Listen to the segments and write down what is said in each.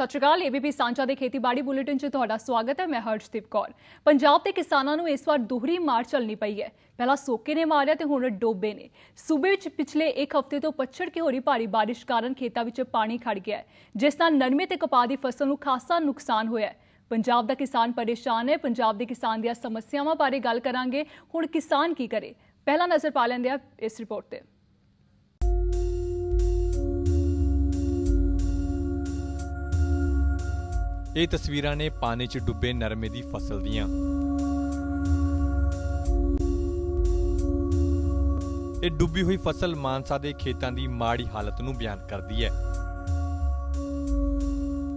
ਸਤਿ ਸ਼੍ਰੀ ਅਕਾਲ, ਏਬੀਪੀ ਸਾਂਝਾ ਦੇ ਖੇਤੀਬਾੜੀ ਬੁਲੇਟਿਨ 'ਚ ਤੁਹਾਡਾ ਸਵਾਗਤ ਹੈ, ਮੈਂ ਹਰਸ਼ਦੀਪ ਕੌਰ। ਪੰਜਾਬ ਦੇ ਕਿਸਾਨਾਂ ਨੂੰ ਇਸ ਵਾਰ ਦੋਹਰੀ ਮਾਰ ਚੱਲਣੀ ਪਈ ਹੈ। ਪਹਿਲਾਂ ਸੋਕੇ ਨੇ ਮਾਰਿਆ ਤੇ ਹੁਣ ਡੋਬੇ ਨੇ। ਸੂਬੇ ਵਿੱਚ ਪਿਛਲੇ ਇੱਕ ਹਫ਼ਤੇ ਤੋਂ ਪੱਛੜ ਕੇ ਹੋ ਰਹੀ ਭਾਰੀ ਬਾਰਿਸ਼ ਕਾਰਨ ਖੇਤਾਂ ਵਿੱਚ ਪਾਣੀ ਖੜ ਗਿਆ ਹੈ, ਜਿਸ ਨਾਲ ਨਰਮੇ ਤੇ ਕਪਾਹ ਦੀ ਫਸਲ ਨੂੰ ਖਾਸਾ ਨੁਕਸਾਨ ਹੋਇਆ ਹੈ। ਪੰਜਾਬ ਦਾ ਕਿਸਾਨ ਪਰੇਸ਼ਾਨ ਹੈ, ਪੰਜਾਬ ਦੇ ਕਿਸਾਨ ਦੀਆਂ ਸਮੱਸਿਆਵਾਂ ਬਾਰੇ ਗੱਲ ਕਰਾਂਗੇ। ਹੁਣ ਕਿਸਾਨ ਕੀ ਕਰੇ? ਪਹਿਲਾ ਨਜ਼ਰ ਪਾ ਲੈਂਦੇ ਆ ਇਸ ਰਿਪੋਰਟ ਤੇ। ਇਹ ਤਸਵੀਰਾਂ ਨੇ ਪਾਣੀ 'ਚ ਡੁੱਬੇ ਨਰਮੇ ਦੀ ਫਸਲ ਦੀਆਂ। ਇਹ ਡੁੱਬੀ ਹੋਈ ਫਸਲ ਮਾਨਸਾ ਦੇ ਖੇਤਾਂ ਦੀ ਮਾੜੀ ਹਾਲਤ ਨੂੰ ਬਿਆਨ ਕਰਦੀ ਹੈ।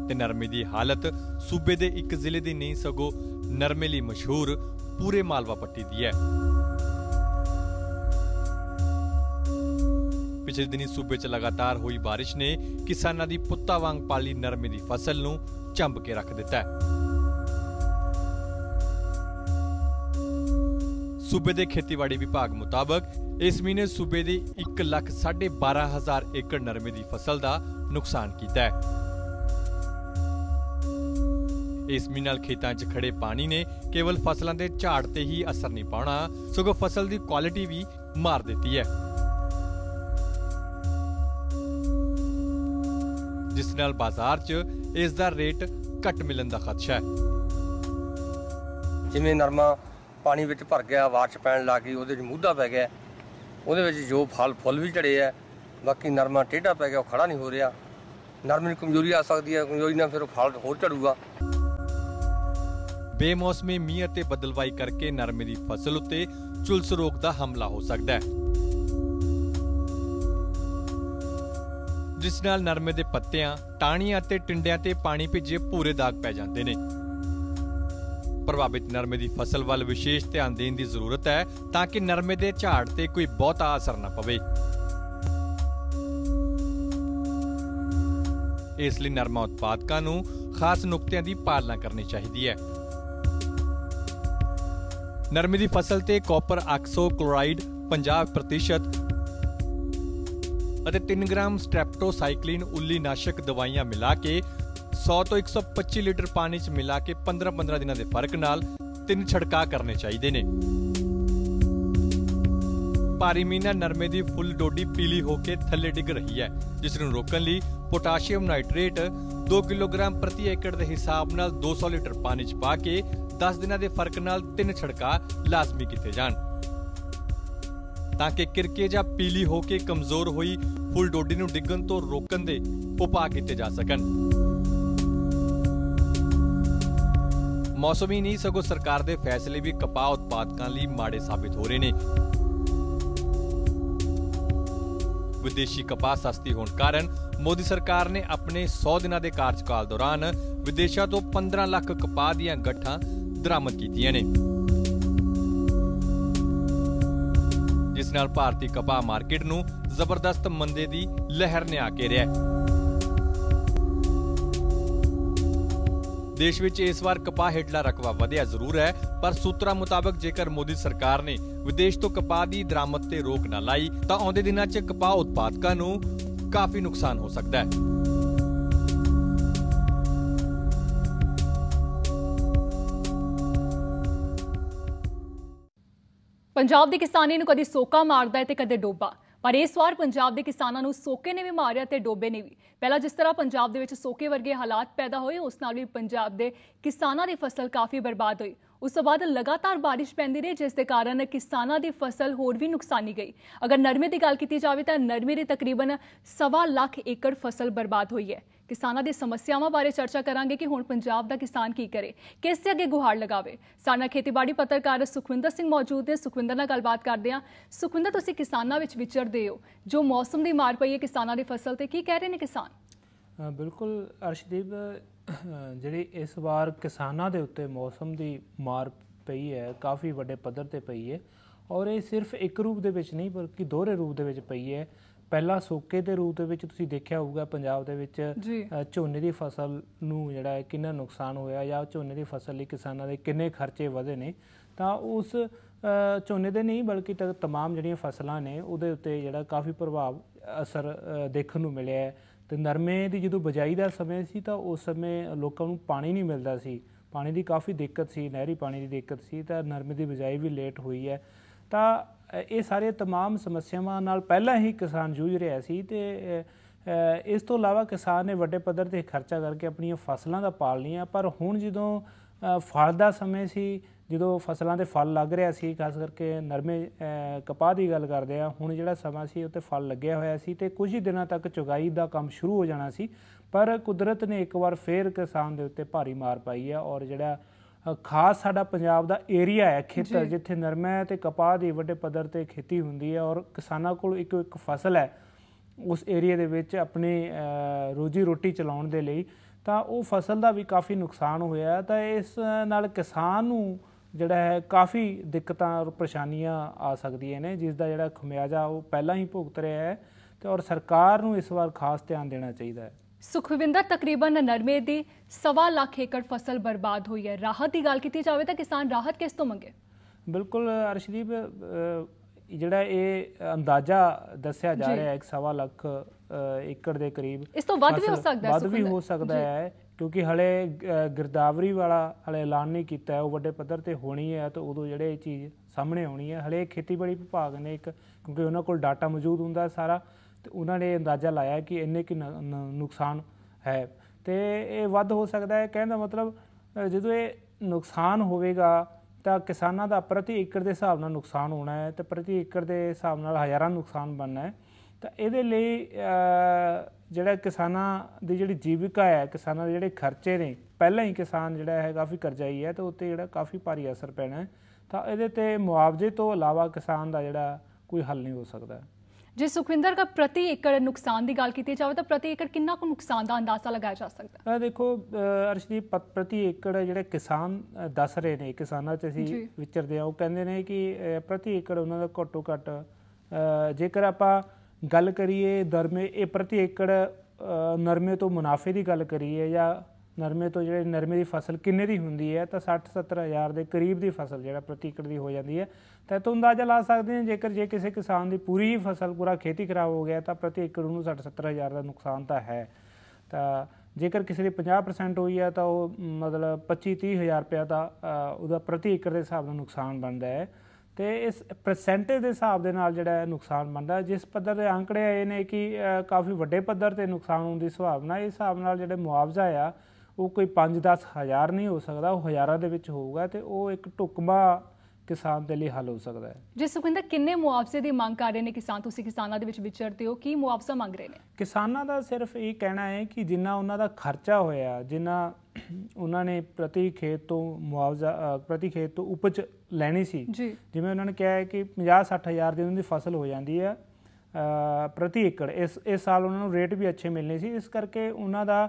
ਤੇ ਨਰਮੇ ਦੀ ਹਾਲਤ ਸੂਬੇ ਦੇ ਇੱਕ ਜ਼ਿਲ੍ਹੇ ਦੀ ਨਹੀਂ, ਸਗੋਂ ਨਰਮੇ ਲਈ ਮਸ਼ਹੂਰ ਪੂਰੇ ਮਾਲਵਾ ਪੱਟੀ ਦੀ ਹੈ। ਪਿਛਲੇ ਦਿਨੀ ਸੂਬੇ 'ਚ ਲਗਾਤਾਰ ਹੋਈ ਬਾਰਿਸ਼ ਨੇ ਕਿਸਾਨਾਂ ਦੀ ਪੁੱਤਾਂ ਵਾਂਗ ਪਾਲੀ ਨਰਮੇ ਦੀ ਫਸਲ ਨੂੰ ਚੰਬ ਕੇ ਰੱਖ ਦਿੱਤਾ ਹੈ। ਸੂਬੇ ਦੇ ਖੇਤੀਬਾੜੀ ਵਿਭਾਗ ਮੁਤਾਬਕ ਇਸ ਮਹੀਨੇ ਸੂਬੇ ਦੀ 1 ਲੱਖ 12500 ਏਕੜ ਨਰਮੇ ਦੀ ਫਸਲ ਦਾ ਨੁਕਸਾਨ ਕੀਤਾ ਹੈ। ਇਸ ਮੀਂਹ ਨਾਲ ਖੇਤਾਂ 'ਚ ਖੜੇ ਪਾਣੀ ਨੇ ਕੇਵਲ ਫਸਲਾਂ ਦੇ ਝਾੜ ਤੇ ਹੀ ਅਸਰ ਨਹੀਂ ਪਾਉਣਾ, ਸਗੋਂ ਫਸਲ ਦੀ ਕੁਆਲਿਟੀ ਵੀ ਮਾਰ ਦਿੱਤੀ ਹੈ। ਜਿਸ ਨਾਲ ਬਾਜ਼ਾਰ 'ਚ ਇਸ ਦਾ ਰੇਟ ਘੱਟ ਮਿਲਣ ਦਾ ਖਦਸ਼ਾ ਹੈ। ਜਿਵੇਂ ਨਰਮਾ ਪਾਣੀ ਵਿੱਚ ਭਰ ਗਿਆ ਬਾਰਿਸ਼ ਪੈਣ ਲੱਗ ਗਈ ਉਹਦੇ 'ਚ ਮੂਧਾ ਪੈ ਗਿਆ ਉਹਦੇ ਵਿੱਚ ਜੋ ਫਲ ਫੁੱਲ ਵੀ ਝੜੇ ਆ ਬਾਕੀ ਨਰਮਾ ਟੇਢਾ ਪੈ ਗਿਆ ਉਹ ਖੜਾ ਨਹੀਂ ਹੋ ਰਿਹਾ। ਨਰਮੇ ਨੂੰ ਕਮਜ਼ੋਰੀ ਆ ਸਕਦੀ ਹੈ ਕਮਜ਼ੋਰੀ ਨਾਲ ਫਿਰ ਉਹ ਫਲ ਹੋਰ ਝੜੂਗਾ। ਬੇਮੌਸਮੀ ਮੀਂਹ ਅਤੇ ਬਦਲਵਾਈ ਕਰਕੇ ਨਰਮੇ ਦੀ ਫਸਲ ਉੱਤੇ ਝੁਲਸ ਰੋਗ ਦਾ ਹਮਲਾ ਹੋ ਸਕਦਾ ਹੈ। ਜਿਸ ਨਾਲ ਨਰਮੇ ਦੇ ਪੱਤਿਆਂ, ਟਾਹਣੀਆਂ ਅਤੇ ਟਿੰਡਿਆਂ ਤੇ ਪਾਣੀ ਭਿੱਜੇ ਪੂਰੇ ਦਾਗ ਪੈ ਜਾਂਦੇ ਨੇ। ਪ੍ਰਭਾਵਿਤ ਨਰਮੇ ਦੀ ਫਸਲ ਵੱਲ ਵਿਸ਼ੇਸ਼ ਧਿਆਨ ਦੇਣ ਦੀ ਜ਼ਰੂਰਤ ਹੈ ਤਾਂ ਕਿ ਨਰਮੇ ਦੇ ਝਾੜ ਤੇ ਕੋਈ ਬਹੁਤਾ ਅਸਰ ਨਾ ਪਵੇ। ਇਸ ਲਈ ਨਰਮਾ ਉਤਪਾਦਕਾਂ ਨੂੰ ਖਾਸ ਨੁਕਤਿਆਂ ਦੀ ਪਾਲਣਾ ਕਰਨੀ ਚਾਹੀਦੀ ਹੈ। ਨਰਮੇ ਦੀ ਫਸਲ ਤੇ ਕਾਪਰ ਆਕਸੋ ਕਲੋਰਾਈਡ 50% ਅਤੇ 3 ਗ੍ਰਾਮ ਸਟ੍ਰੈਪਟੋਸਾਈਕਲਿਨ ਉੱਲੀ ਨਾਸ਼ਕ ਦਵਾਈਆਂ ਮਿਲਾ ਕੇ 100 ਤੋਂ 125 ਲੀਟਰ ਪਾਣੀ 'ਚ ਮਿਲਾ ਕੇ 15-15 ਦਿਨਾਂ ਦੇ ਫ਼ਰਕ ਨਾਲ ਤਿੰਨ ਛੜਕਾ ਕਰਨੇ ਚਾਹੀਦੇ ਨੇ। ਭਾਰੀ ਮੀਂਹ ਨਰਮੇ ਦੀ ਫੁੱਲ ਡੋਡੀ ਪੀਲੀ ਹੋ ਕੇ ਥੱਲੇ ਡਿੱਗ ਰਹੀ ਹੈ, ਜਿਸ ਨੂੰ ਰੋਕਣ ਲਈ ਪੋਟਾਸ਼ੀਅਮ ਨਾਈਟ੍ਰੇਟ 2 ਕਿਲੋਗ੍ਰਾਮ ਪ੍ਰਤੀ ਏਕੜ ਦੇ ਹਿਸਾਬ ਨਾਲ 200 ਲੀਟਰ ਪਾਣੀ 'ਚ ਪਾ ਕੇ 10 ਦਿਨਾਂ ਦੇ ਫ਼ਰਕ ਨਾਲ ਤਿੰਨ ਛੜਕਾ ਲਾਜ਼ਮੀ ਕੀਤੇ ਜਾਣ। ਤਾਂ ਕਿ ਕਿਰਕੇ ਜਾਂ ਪੀਲੀ ਹੋ ਕੇ ਕਮਜ਼ੋਰ ਹੋਈ ਫੁੱਲ ਡੋਡੀ ਨੂੰ ਡਿੱਗਣ ਤੋਂ ਰੋਕਣ ਦੇ ਉਪਾਅ ਕੀਤੇ ਜਾ ਸਕਣ। ਮੌਸਮੀ ਨਹੀਂ ਸਗੋਂ ਸਰਕਾਰ ਦੇ ਫੈਸਲੇ ਵੀ ਕਪਾਹ ਉਤਪਾਦਕਾਂ ਲਈ ਮਾੜੇ ਸਾਬਿਤ ਹੋ ਰਹੇ ਨੇ। ਵਿਦੇਸ਼ੀ ਕਪਾਹ ਸਸਤੀ ਹੋਣ ਕਾਰਨ ਮੋਦੀ ਸਰਕਾਰ ਨੇ ਆਪਣੇ 100 ਦਿਨਾਂ ਦੇ ਕਾਰਜਕਾਲ ਦੌਰਾਨ ਵਿਦੇਸ਼ਾਂ ਤੋਂ 15 ਲੱਖ ਕਪਾਹ ਦੀਆਂ ਗੱਠਾਂ ਦਰਾਮਦ ਕੀਤੀਆਂ ਨੇ। ਨਾਲ ਭਾਰਤੀ ਕਪਾਹ ਮਾਰਕੀਟ ਨੂੰ ਜ਼ਬਰਦਸਤ ਮੰਦੇ ਦੀ ਲਹਿਰ ਨੇ ਆ ਘੇਰਿਆ ਦੇਸ਼ ਵਿੱਚ ਇਸ ਵਾਰ ਕਪਾਹ ਹੇਠਲਾ ਰਕਬਾ ਵਧਿਆ ਜ਼ਰੂਰ ਹੈ, ਪਰ ਸੂਤਰਾਂ ਮੁਤਾਬਕ ਜੇਕਰ ਮੋਦੀ ਸਰਕਾਰ ਨੇ ਵਿਦੇਸ਼ ਤੋਂ ਕਪਾਹ ਦੀ ਦਰਾਮਦ ਤੇ ਰੋਕ ਨਾ ਲਾਈ, ਤਾਂ ਆਉਂਦੇ ਦਿਨਾਂ 'ਚ ਕਪਾਹ ਉਤਪਾਦਕਾਂ ਨੂੰ ਕਾਫੀ ਨੁਕਸਾਨ ਹੋ ਸਕਦਾ ਹੈ। ਪੰਜਾਬ ਦੇ ਕਿਸਾਨੀ ਨੂੰ ਕਦੇ ਸੋਕਾ ਮਾਰਦਾ ਹੈ ਤੇ ਕਦੇ ਡੋਬਾ। ਪਰ ਇਸ ਵਾਰ ਪੰਜਾਬ ਦੇ ਕਿਸਾਨਾਂ ਨੂੰ ਸੋਕੇ ਨੇ ਵੀ ਮਾਰਿਆ ਤੇ ਡੋਬੇ ਨੇ ਵੀ। ਪਹਿਲਾਂ ਜਿਸ ਤਰ੍ਹਾਂ ਪੰਜਾਬ ਦੇ ਵਿੱਚ ਸੋਕੇ ਵਰਗੇ ਹਾਲਾਤ ਪੈਦਾ ਹੋਏ, ਉਸ ਨਾਲ ਵੀ ਪੰਜਾਬ ਦੇ ਕਿਸਾਨਾਂ ਦੀ ਫਸਲ ਕਾਫੀ ਬਰਬਾਦ ਹੋਈ। ਉਸ ਤੋਂ ਬਾਅਦ ਲਗਾਤਾਰ ਬਾਰਿਸ਼ ਪੈਂਦੀ ਰਹੀ, ਜਿਸ ਦੇ ਕਾਰਨ ਕਿਸਾਨਾਂ ਦੀ ਫਸਲ ਹੋਰ ਵੀ ਨੁਕਸਾਨੀ ਗਈ। ਅਗਰ ਨਰਮੇ ਦੀ ਗੱਲ ਕੀਤੀ ਜਾਵੇ ਤਾਂ ਨਰਮੇ ਦੀ ਤਕਰੀਬਨ ਸਵਾ ਲੱਖ ਏਕੜ ਫਸਲ ਬਰਬਾਦ ਹੋਈ ਹੈ। ਕਿਸਾਨਾਂ ਦੀ ਸਮੱਸਿਆਵਾਂ ਬਾਰੇ ਚਰਚਾ ਕਰਾਂਗੇ ਕਿ ਹੁਣ ਪੰਜਾਬ ਦਾ ਕਿਸਾਨ ਕੀ ਕਰੇ, ਕਿਸ ਦੇ ਅੱਗੇ ਗੁਹਾਰ ਲਗਾਵੇ। ਸਾਡਾ ਖੇਤੀਬਾੜੀ ਪੱਤਰਕਾਰ ਸੁਖਵਿੰਦਰ ਸਿੰਘ ਮੌਜੂਦ ਨੇ। ਸੁਖਵਿੰਦਰ ਨਾਲ ਗੱਲਬਾਤ ਕਰਦੇ ਹਾਂ। ਸੁਖਵਿੰਦਰ, ਤੁਸੀਂ ਕਿਸਾਨਾਂ ਵਿੱਚ ਵਿਚਰਦੇ ਹੋ। ਜੋ ਮੌਸਮ ਦੀ ਮਾਰ ਪਈ ਹੈ ਕਿਸਾਨਾਂ ਦੀ ਫਸਲ ਤੇ, ਕੀ ਕਹਿ ਰਹੇ ਨੇ ਕਿਸਾਨ? ਬਿਲਕੁਲ ਅਰਸ਼ਦੀਪ ਜਿਹੜੀ ਇਸ ਵਾਰ ਕਿਸਾਨਾਂ ਦੇ ਉੱਤੇ ਮੌਸਮ ਦੀ ਮਾਰ ਪਈ ਹੈ, ਕਾਫੀ ਵੱਡੇ ਪੱਧਰ ਤੇ ਪਈ ਹੈ। ਔਰ ਇਹ ਸਿਰਫ ਇੱਕ ਰੂਪ ਦੇ ਵਿੱਚ ਨਹੀਂ, ਬਲਕਿ ਦੋਹਰੇ ਰੂਪ ਦੇ ਵਿੱਚ ਪਈ ਹੈ। ਪਹਿਲਾ ਸੋਕੇ ਦੇ ਰੂਪ ਦੇ ਵਿੱਚ ਤੁਸੀਂ ਦੇਖਿਆ ਹੋਊਗਾ ਪੰਜਾਬ ਦੇ ਵਿੱਚ ਝੋਨੇ ਦੀ ਫਸਲ ਨੂੰ ਜਿਹੜਾ ਹੈ ਕਿੰਨਾ ਨੁਕਸਾਨ ਹੋਇਆ ਜਾਂ ਝੋਨੇ ਦੀ ਫਸਲ ਲਈ ਕਿਸਾਨਾਂ ਦੇ ਕਿੰਨੇ ਖਰਚੇ ਵਧੇ ਨੇ ਤਾਂ ਉਸ ਝੋਨੇ ਦੇ ਨਹੀਂ ਬਲਕਿ ਤ- ਤਮਾਮ ਜਿਹੜੀਆਂ ਫਸਲਾਂ ਨੇ ਉਹਦੇ ਉੱਤੇ ਜਿਹੜਾ ਕਾਫੀ ਪ੍ਰਭਾਵ ਅਸਰ ਦੇਖਣ ਨੂੰ ਮਿਲਿਆ ਹੈ। ਤੇ ਨਰਮੇ ਦੀ ਜਦੋਂ ਬਜਾਈ ਦਾ ਸਮੇਂ ਸੀ ਤਾਂ ਉਸ ਸਮੇਂ ਲੋਕਾਂ ਨੂੰ ਪਾਣੀ ਨਹੀਂ ਮਿਲਦਾ ਸੀ। ਪਾਣੀ ਦੀ ਕਾਫੀ ਦਿੱਕਤ ਸੀ ਨਹਿਰੀ ਪਾਣੀ ਦੀ ਦਿੱਕਤ ਸੀ ਤਾਂ ਨਰਮੇ ਦੀ ਬਜਾਈ ਵੀ ਲੇਟ ਹੋਈ ਹੈ। ਤਾਂ ਇਹ ਸਾਰੇ तमाम ਸਮੱਸਿਆਵਾਂ ਨਾਲ ਪਹਿਲਾਂ ਹੀ ਕਿਸਾਨ ਜੂਝ ਰਿਹਾ ਸੀ ਤੇ ਅ, ਅ, ਇਸ ਤੋਂ ਇਲਾਵਾ ਕਿਸਾਨ ਨੇ ਵੱਡੇ ਪੱਧਰ ਤੇ ਖਰਚਾ ਕਰਕੇ ਆਪਣੀਆਂ ਫਸਲਾਂ ਦਾ ਪਾਲ ਲਈਆਂ ਪਰ ਹੁਣ ਜਦੋਂ ਅ, ਫਲ ਦਾ ਸਮੇਂ ਸੀ ਜਦੋਂ ਫਸਲਾਂ ਦੇ ਫਲ ਲੱਗ ਰਿਹਾ ਸੀ ਖਾਸ ਕਰਕੇ ਨਰਮੇ ਅ, ਕਪਾਹ ਦੀ ਗੱਲ ਕਰਦੇ ਆ ਹੁਣ ਜਿਹੜਾ ਸਮਾਂ ਸੀ ਉੱਤੇ ਫਲ ਲੱਗਿਆ ਹੋਇਆ ਸੀ ਤੇ ਕੁਝ ਹੀ ਦਿਨਾਂ ਤੱਕ ਚੁਗਾਈ ਦਾ ਕੰਮ ਸ਼ੁਰੂ ਹੋ ਜਾਣਾ ਸੀ ਪਰ ਕੁਦਰਤ ਨੇ ਇੱਕ ਵਾਰ ਫੇਰ ਕਿਸਾਨ ਦੇ ਉੱਤੇ ਭਾਰੀ ਮਾਰ ਪਾਈ ਹੈ ਔਰ ਜਿਹੜਾ ਅ, ਖਾਸ ਸਾਡਾ ਪੰਜਾਬ ਦਾ ਏਰੀਆ ਹੈ ਖੇਤਰ ਜਿੱਥੇ ਨਰਮਾ ਤੇ ਕਪਾਹ ਦੀ ਵੱਡੇ ਪੱਧਰ ਤੇ ਖੇਤੀ ਹੁੰਦੀ ਹੈ ਔਰ ਕਿਸਾਨਾਂ ਕੋਲ ਇੱਕੋ ਇੱਕ ਫਸਲ ਹੈ ਉਸ ਏਰੀਆ ਦੇ ਵਿੱਚ ਆਪਣੀ ਰੋਜੀ ਰੋਟੀ ਚਲਾਉਣ ਦੇ ਲਈ ਤਾਂ ਉਹ ਫਸਲ ਦਾ ਵੀ ਕਾਫੀ ਨੁਕਸਾਨ ਹੋਇਆ ਤਾਂ ਇਸ ਨਾਲ ਕਿਸਾਨ ਨੂੰ ਜਿਹੜਾ ਹੈ ਕਾਫੀ ਦਿੱਕਤਾਂ ਔਰ ਪਰੇਸ਼ਾਨੀਆਂ ਆ ਸਕਦੀਆਂ ਨੇ ਜਿਸ ਦਾ ਜਿਹੜਾ ਖਮਿਆਜਾ ਉਹ ਪਹਿਲਾਂ ਹੀ ਭੁਗਤ ਰਿਹਾ ਹੈ ਤੇ ਔਰ ਸਰਕਾਰ ਨੂੰ ਇਸ ਵਾਰ ਖਾਸ ਧਿਆਨ ਦੇਣਾ ਚਾਹੀਦਾ ਹੈ। ਸੁਖਵਿੰਦਰ ਤਕਰੀਬਨ ਨਰਮੇ ਦੀ ਸਵਾ ਲੱਖ ਏਕੜ ਫਸਲ ਬਰਬਾਦ ਹੋਈ ਹੈ। ਰਾਹਤ ਦੀ ਗੱਲ ਕੀਤੀ ਜਾਵੇ ਤਾਂ ਕਿਸਾਨ ਰਾਹਤ ਕਿਸ ਤੋਂ ਮੰਗੇ? ਬਿਲਕੁਲ ਅਰਸ਼ਦੀਪ ਜਿਹੜਾ ਇਹ ਅੰਦਾਜ਼ਾ ਦੱਸਿਆ ਜਾ। ਰਿਹਾ ਹੈ ਇੱਕ ਸਵਾ ਲੱਖ ਅ, ਏਕੜ ਦੇ ਕਰੀਬ ਇਸ ਤੋਂ ਵੱਧ ਵੀ ਹੋ ਸਕਦਾ ਹੈ ਵੱਧ ਵੀ। ਹੋ ਸਕਦਾ ਹੈ ਕਿਉਂਕਿ ਹਲੇ ਗਿਰਦਾਵਰੀ ਵਾਲਾ ਹਲੇ ਐਲਾਨ ਨਹੀਂ ਕੀਤਾ ਹੈ। ਉਹ ਵੱਡੇ ਪੱਧਰ ਤੇ ਹੋਣੀ ਹੈ ਤਾਂ ਉਦੋਂ ਜਿਹੜੇ ਇਹ ਚੀਜ਼ ਸਾਹਮਣੇ ਆਉਣੀ ਹੈ। ਹਲੇ ਖੇਤੀਬਾੜੀ ਵਿਭਾਗ ਨੇ ਇੱਕ ਕਿਉਂਕਿ ਉਹਨਾਂ ਕੋਲ ਡਾਟਾ ਮੌਜੂਦ ਹੁੰਦਾ ਸਾਰਾ ਤੇ ਉਹਨਾਂ ਨੇ ਅੰਦਾਜ਼ਾ ਲਾਇਆ ਕਿ ਇੰਨੇ ਕਿ ਨੁਕਸਾਨ ਹੈ। ਤੇ ਇਹ ਵੱਧ ਹੋ ਸਕਦਾ ਹੈ, ਕਹਿਣ ਦਾ ਮਤਲਬ ਜਦੋਂ ਇਹ ਨੁਕਸਾਨ ਹੋਵੇਗਾ, ਤਾਂ ਕਿਸਾਨਾਂ ਦਾ ਪ੍ਰਤੀ ਏਕੜ ਦੇ ਹਿਸਾਬ ਨਾਲ ਨੁਕਸਾਨ ਹੋਣਾ ਹੈ ਤੇ ਪ੍ਰਤੀ ਏਕੜ ਦੇ ਹਿਸਾਬ ਨਾਲ ਹਜ਼ਾਰਾਂ ਨੁਕਸਾਨ ਬਣਨਾ ਹੈ। ਤਾਂ ਇਹਦੇ ਲਈ ਜਿਹੜਾ ਕਿਸਾਨਾਂ ਦੀ ਜਿਹੜੀ ਜੀਵਿਕਾ ਹੈ, ਕਿਸਾਨਾਂ ਦੇ ਜਿਹੜੇ ਖਰਚੇ ਨੇ, ਪਹਿਲਾਂ ਹੀ ਕਿਸਾਨ ਜਿਹੜਾ ਹੈ ਕਾਫੀ ਕਰਜ਼ਾਈ ਹੈ ਤੇ ਉੱਤੇ ਜਿਹੜਾ ਕਾਫੀ ਭਾਰੀ ਅਸਰ ਪੈਣਾ ਹੈ। ਤਾਂ ਇਹਦੇ ਤੇ ਮੁਆਵਜ਼ੇ ਤੋਂ ਇਲਾਵਾ ਕਿਸਾਨ ਦਾ ਜਿਹੜਾ ਕੋਈ ਹੱਲ ਨਹੀਂ ਹੋ ਸਕਦਾ। ਜੇ ਸੁਖਵਿੰਦਰ ਦਾ ਪ੍ਰਤੀ ਏਕੜ ਨੁਕਸਾਨ ਦੀ ਗੱਲ ਕੀਤੀ ਜਾਵੇ ਤਾਂ ਪ੍ਰਤੀ ਏਕੜ ਕਿੰਨਾ ਕੁ ਨੁਕਸਾਨ ਦਾ ਅੰਦਾਜ਼ਾ ਲਗਾਇਆ ਜਾ ਸਕਦਾ ਹੈ ਦੇਖੋ ਅਰਸ਼ਦੀਪ ਪ੍ਰਤੀ ਏਕੜ ਜਿਹੜੇ ਕਿਸਾਨ ਦੱਸ ਰਹੇ ਨੇ ਕਿਸਾਨਾਂ 'ਚ ਅਸੀਂ। ਵਿਚਰਦੇ ਆ ਉਹ ਕਹਿੰਦੇ ਨੇ ਕਿ ਪ੍ਰਤੀ ਏਕੜ ਉਹਨਾਂ ਦਾ ਘੱਟੋ ਘੱਟ ਜੇਕਰ ਆਪਾਂ ਗੱਲ ਕਰੀਏ ਨਰਮੇ ਇਹ ਪ੍ਰਤੀ ਏਕੜ ਨਰਮੇ ਤੋਂ ਮੁਨਾਫੇ ਦੀ ਗੱਲ ਕਰੀਏ ਜਾਂ ਨਰਮੇ ਤੋਂ ਜਿਹੜੇ ਨਰਮੇ ਦੀ ਫਸਲ ਕਿੰਨੇ ਦੀ ਹੁੰਦੀ ਹੈ, ਤਾਂ 60 70 ਹਜ਼ਾਰ ਦੇ ਕਰੀਬ ਦੀ ਫਸਲ ਜਿਹੜਾ ਪ੍ਰਤੀ ਏਕੜ ਦੀ ਹੋ ਜਾਂਦੀ ਹੈ। ਤਾਂ ਇਹ ਤੋਂ ਅੰਦਾਜ਼ਾ ਲਾ ਸਕਦੇ ਹਾਂ, ਜੇਕਰ ਜੇ ਕਿਸੇ ਕਿਸਾਨ ਦੀ ਪੂਰੀ ਹੀ ਫਸਲ ਪੂਰਾ ਖੇਤੀ ਖਰਾਬ ਹੋ ਗਿਆ, ਤਾਂ ਪ੍ਰਤੀ ਏਕੜ ਨੂੰ 60 70 ਹਜ਼ਾਰ ਦਾ ਨੁਕਸਾਨ ਤਾਂ ਹੈ। ਤਾਂ ਜੇਕਰ ਕਿਸੇ ਦੀ 50% ਹੋਈ ਹੈ, ਤਾਂ ਉਹ ਮਤਲਬ 25 30 ਹਜ਼ਾਰ ਰੁਪਇਆ ਦਾ ਉਹਦਾ ਪ੍ਰਤੀ ਏਕੜ ਦੇ ਹਿਸਾਬ ਨਾਲ ਨੁਕਸਾਨ ਬਣਦਾ ਹੈ। ਤੇ ਇਸ ਪਰਸੈਂਟੇਜ ਦੇ ਹਿਸਾਬ ਦੇ ਨਾਲ ਜਿਹੜਾ ਨੁਕਸਾਨ ਬਣਦਾ ਜਿਸ ਪੱਧਰ ਦੇ ਅੰਕੜੇ ਆਏ ਨੇ ਕਿ ਕਾਫੀ ਵੱਡੇ ਪੱਧਰ ਤੇ ਨੁਕਸਾਨ ਹੋਣ ਦੀ ਸੰਭਾਵਨਾ ਇਸ ਹਿਸਾਬ ਨਾਲ ਜਿਹੜੇ ਮੁਆਵਜ਼ਾ ਆ ਉਹ ਕੋਈ 5-10 ਹਜ਼ਾਰ ਨਹੀਂ ਹੋ ਸਕਦਾ ਉਹ ਹਜ਼ਾਰਾਂ ਦੇ ਵਿੱਚ ਹੋਊਗਾ ਤੇ ਉਹ ਇੱਕ ਢੁਕਮਾ ਕਿਸਾਨ ਦੇ ਲਈ ਹੱਲ ਹੋ ਸਕਦਾ ਹੈ। ਜੇ ਸੁਖਵਿੰਦਰ ਕਿੰਨੇ ਮੁਆਵਜ਼ੇ ਦੀ ਮੰਗ ਕਰ ਰਹੇ ਨੇ ਕਿਸਾਨ? ਤੁਸੀਂ ਕਿਸਾਨਾਂ ਦੇ ਵਿੱਚ ਵਿਚਰਦੇ ਹੋ ਕੀ ਮੁਆਵਜ਼ਾ ਮੰਗ ਰਹੇ ਨੇ? ਕਿਸਾਨਾਂ ਦਾ ਸਿਰਫ ਇਹ ਕਹਿਣਾ ਹੈ ਕਿ ਜਿੰਨਾ ਉਹਨਾਂ ਦਾ ਖਰਚਾ ਹੋਇਆ ਜਿੰਨਾ ਉਹਨਾਂ ਨੇ ਪ੍ਰਤੀ ਖੇਤ ਤੋਂ ਮੁਆਵਜ਼ਾ ਪ੍ਰਤੀ ਖੇਤ ਤੋਂ ਉਪਜ ਲੈਣੀ ਸੀ ਜਿਵੇਂ ਉਹਨਾਂ ਨੇ ਕਿਹਾ ਹੈ ਕਿ 50-60 ਹਜ਼ਾਰ ਦੀ ਉਹਨਾਂ ਦੀ ਫਸਲ ਹੋ ਜਾਂਦੀ ਹੈ ਪ੍ਰਤੀ ਏਕੜ। ਇਸ ਇਸ ਸਾਲ ਉਹਨਾਂ ਨੂੰ ਰੇਟ ਵੀ ਅੱਛੇ ਮਿਲਨੇ ਸੀ ਇਸ ਕਰਕੇ ਉਹਨਾਂ ਦਾ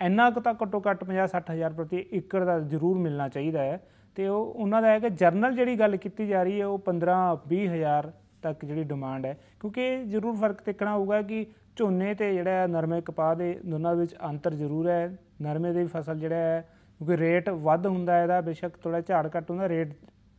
ਇੰਨਾ ਕੁ ਤਾਂ ਘੱਟੋ ਘੱਟ 50-60 ਹਜ਼ਾਰ ਪ੍ਰਤੀ ਏਕੜ ਦਾ ਜ਼ਰੂਰ ਮਿਲਣਾ ਚਾਹੀਦਾ ਹੈ। ਤੇ ਉਹ ਉਹਨਾਂ ਦਾ ਹੈ ਕਿ ਜਰਨਲ ਜਿਹੜੀ ਗੱਲ ਕੀਤੀ ਜਾ ਰਹੀ ਹੈ ਉਹ 15-20 ਹਜ਼ਾਰ ਤੱਕ ਜਿਹੜੀ ਡਿਮਾਂਡ ਹੈ। ਕਿਉਂਕਿ ਇਹ ਜ਼ਰੂਰ ਫ਼ਰਕ ਦੇਖਣਾ ਹੋਊਗਾ ਕਿ ਝੋਨੇ ਤੇ ਜਿਹੜਾ ਨਰਮੇ ਕਪਾਹ ਦੇ ਦੋਨਾਂ ਵਿੱਚ ਅੰਤਰ ਜ਼ਰੂਰ ਹੈ। ਨਰਮੇ ਦੀ ਫਸਲ ਜਿਹੜਾ ਹੈ ਕਿਉਂਕਿ ਰੇਟ ਵੱਧ ਹੁੰਦਾ ਹੈ ਇਹਦਾ ਬੇਸ਼ੱਕ ਥੋੜਾ ਝਾੜ ਘੱਟ ਹੁੰਦਾ ਰੇਟ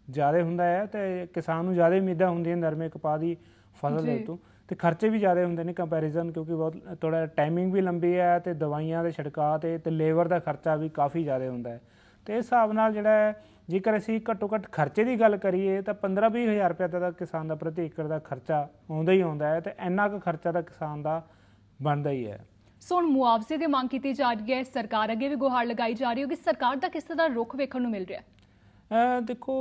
ਜ਼ਿਆਦਾ ਹੁੰਦਾ ਹੈ ਤੇ ਕਿਸਾਨ ਨੂੰ ਜ਼ਿਆਦਾ ਉਮੀਦਾਂ ਹੁੰਦੀਆਂ ਨਰਮੇ ਕਪਾਹ ਦੀ ਫਸਲ ਦੇ। ਤੋਂ। ਤੇ ਖਰਚੇ ਵੀ ਜ਼ਿਆਦਾ ਹੁੰਦੇ ਨੇ ਕੰਪੈਰੀਜ਼ਨ ਕਿਉਂਕਿ ਬਹੁਤ ਥੋੜਾ ਟਾਈਮਿੰਗ ਵੀ ਲੰਬੀ ਹੈ ਤੇ ਦਵਾਈਆਂ ਦੇ ਛਿੜਕਾਅ ਤੇ ਤੇ ਲੇਬਰ ਦਾ ਖਰਚਾ ਵੀ ਕਾਫੀ ਜ਼ਿਆਦਾ ਹੁੰਦਾ ਹੈ। ਤੇ ਇਸ ਹਿਸਾਬ ਨਾਲ ਜਿਹੜਾ ਜੇਕਰ ਅਸੀਂ ਘੱਟੋ ਘੱਟ ਖਰਚੇ ਦੀ ਗੱਲ ਕਰੀਏ ਤਾਂ 15-20 ਹਜ਼ਾਰ ਰੁਪਏ ਦਾ ਕਿਸਾਨ ਦਾ ਪ੍ਰਤੀ ਏਕੜ ਦਾ ਖਰਚਾ ਆਉਂਦਾ ਹੀ ਆਉਂਦਾ ਹੈ ਤੇ ਇੰਨਾ ਕੁ ਖਰਚਾ ਤਾਂ ਕਿਸਾਨ ਦਾ ਬਣਦਾ ਹੀ ਹੈ। ਸੋ ਹੁਣ ਮੁਆਵਜ਼ੇ ਦੀ ਮੰਗ ਕੀਤੀ ਜਾ ਰਹੀ ਹੈ ਸਰਕਾਰ ਅੱਗੇ ਵੀ ਗੁਹਾਰ ਲਗਾਈ ਜਾ ਰਹੀ ਹੈ ਕਿ ਸਰਕਾਰ ਦਾ ਕਿਸ ਤਰ੍ਹਾਂ ਰੁਖ ਵੇਖਣ ਨੂੰ ਮਿਲ ਰਿਹਾ ਹੈ? ਦੇਖੋ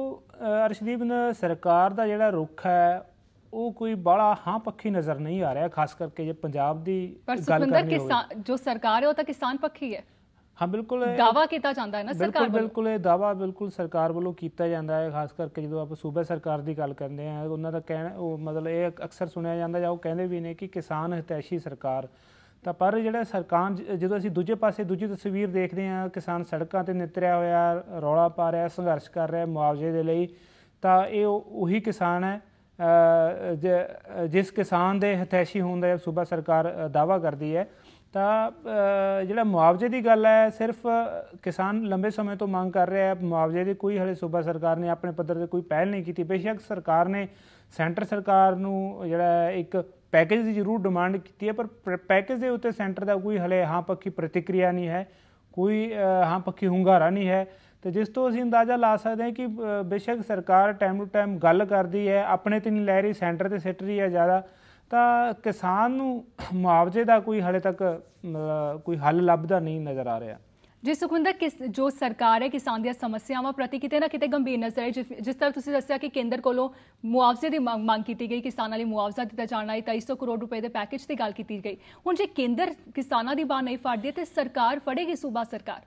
ਅਰਸ਼ਦੀਪ ਸਰਕਾਰ ਦਾ ਜਿਹੜਾ ਰੁਖ ਹੈ ਉਹ ਕੋਈ ਬੜਾ ਹਾਂ ਪੱਖੀ ਨਜ਼ਰ ਨਹੀਂ ਆ ਰਿਹਾ ਖਾਸ ਕਰਕੇ ਜੇ ਪੰਜਾਬ ਦੀ ਗੱਲ ਕਰਨੀ ਹੋਵੇ। ਕਿਸਾਨ ਜੋ ਸਰਕਾਰ ਹੈ ਉਹ ਤਾਂ ਕਿਸਾਨ ਪੱਖੀ ਹੈ। ਹਾਂ ਬਿਲਕੁਲ ਦਾਵਾ ਕੀਤਾ ਜਾਂਦਾ ਹੈ ਨਾ ਸਰਕਾਰ ਬਿਲਕੁਲ ਵੱਲੋਂ। ਬਿਲਕੁਲ ਇਹ ਦਾਵਾ ਬਿਲਕੁਲ ਸਰਕਾਰ ਵੱਲੋਂ ਕੀਤਾ ਜਾਂਦਾ ਹੈ ਖਾਸ ਕਰਕੇ ਜਦੋਂ ਆਪਾਂ ਸੂਬਾ ਸਰਕਾਰ ਦੀ ਗੱਲ ਕਰਦੇ ਹਾਂ ਉਹਨਾਂ ਦਾ ਕਹਿਣਾ ਉਹ ਮਤਲਬ ਇਹ ਅਕਸਰ ਸੁਣਿਆ ਜਾਂਦਾ ਜਾਂ ਉਹ ਕਹਿੰਦੇ ਵੀ ਨੇ ਕਿ ਕਿਸਾਨ ਹਿਤੈਸ਼ੀ ਸਰਕਾਰ। ਤਾਂ ਪਰ ਜਿਹੜਾ ਸਰਕਾਰ ਜਦੋਂ ਅਸੀਂ ਦੂਜੇ ਪਾਸੇ ਦੂਜੀ ਤਸਵੀਰ ਦੇਖਦੇ ਹਾਂ ਕਿਸਾਨ ਸੜਕਾਂ ਤੇ ਨਿਤਰਿਆ ਹੋਇਆ ਰੌਲਾ ਪਾ ਰਿਹਾ ਸੰਘਰਸ਼ ਕਰ ਰਿਹਾ ਮੁਆਵਜ਼ੇ ਦੇ ਲਈ ਤਾਂ ਇਹ ਉਹ- ਕਿਸਾਨ ਹੈ ਜਿਸ ਕਿਸਾਨ ਦੇ ਹਤੈਸ਼ੀ ਹੋਣ ਦਾ ਸੂਬਾ ਸਰਕਾਰ ਦਾਵਾ ਕਰਦੀ ਹੈ, ਤਾਂ ਜਿਹੜਾ ਮੁਆਵਜ਼ੇ ਦੀ ਗੱਲ ਹੈ, ਸਿਰਫ ਕਿਸਾਨ ਲੰਬੇ ਸਮੇਂ ਤੋਂ ਮੰਗ ਕਰ ਰਿਹਾ ਹੈ, ਮੁਆਵਜ਼ੇ ਦੀ ਕੋਈ ਹਲੇ ਸੂਬਾ ਸਰਕਾਰ ਨੇ ਆਪਣੇ ਪੱਧਰ ਤੇ ਕੋਈ ਪਹਿਲ ਨਹੀਂ ਕੀਤੀ। ਬੇਸ਼ੱਕ ਸਰਕਾਰ ਨੇ ਸੈਂਟਰ ਸਰਕਾਰ ਨੂੰ ਜਿਹੜਾ ਇੱਕ ਪੈਕੇਜ ਦੀ ਜ਼ਰੂਰ ਡਿਮਾਂਡ ਕੀਤੀ ਹੈ, ਪਰ ਪੈਕੇਜ ਦੇ ਉੱਤੇ ਸੈਂਟਰ ਦਾ ਕੋਈ ਹਲੇ ਹਾਂ ਪੱਕੀ ਪ੍ਰਤੀਕਿਰਿਆ ਨਹੀਂ ਹੈ, ਕੋਈ ਹਾਂ ਪੱਕੀ ਹੁੰਗਾਰਾ ਨਹੀਂ ਹੈ। ਤੇ ਜਿਸ ਤੋਂ ਅਸੀਂ ਅੰਦਾਜ਼ਾ ਲਾ ਸਕਦੇ ਹਾਂ ਕਿ ਬੇਸ਼ੱਕ ਸਰਕਾਰ ਟਾਈਮ ਟੂ ਟਾਈਮ ਗੱਲ ਕਰਦੀ ਹੈ, ਆਪਣੇ ਤੇ ਨਹੀਂ ਲੈ ਰਹੀ ਸੈਂਟਰ ਤੇ ਸਿੱਟ ਰਹੀ ਹੈ ਜ਼ਿਆਦਾ, ਤਾਂ ਕਿਸਾਨ ਨੂੰ ਮੁਆਵਜ਼ੇ ਦਾ ਕੋਈ ਹਲੇ ਤੱਕ ਕੋਈ ਹੱਲ ਲੱਭਦਾ ਨਹੀਂ ਨਜ਼ਰ ਆ ਰਿਹਾ। ਜੀ, ਸੁਖਵਿੰਦਰ, ਕਿਸ, ਜੋ ਸਰਕਾਰ ਹੈ ਕਿਸਾਨ ਦੀਆਂ ਸਮੱਸਿਆਵਾਂ ਪ੍ਰਤੀ ਕਿਤੇ ਨਾ ਕਿਤੇ ਗੰਭੀਰ ਨਜ਼ਰ ਹੈ ਜਿਸ ਤਰ੍ਹਾਂ ਤੁਸੀਂ ਦੱਸਿਆ ਕਿ ਕੇਂਦਰ ਕੋਲੋਂ ਮੁਆਵਜ਼ੇ ਦੀ ਮੰਗ ਮੰਗ ਕੀਤੀ ਗਈ, ਕਿਸਾਨਾਂ ਲਈ ਮੁਆਵਜ਼ਾ ਦਿੱਤਾ ਜਾਣਾ ਹੈ 2300 ਕਰੋੜ ਰੁਪਏ ਦੇ ਪੈਕੇਜ ਦੀ ਗੱਲ ਕੀਤੀ ਗਈ। ਹੁਣ ਜੇ ਕੇਂਦਰ ਕਿਸਾਨਾਂ ਦੀ ਬਾਹ ਨਹੀਂ ਫੜਦੀ ਤੇ ਸਰਕਾਰ ਫੜੇਗੀ ਸੂਬਾ ਸਰਕਾਰ?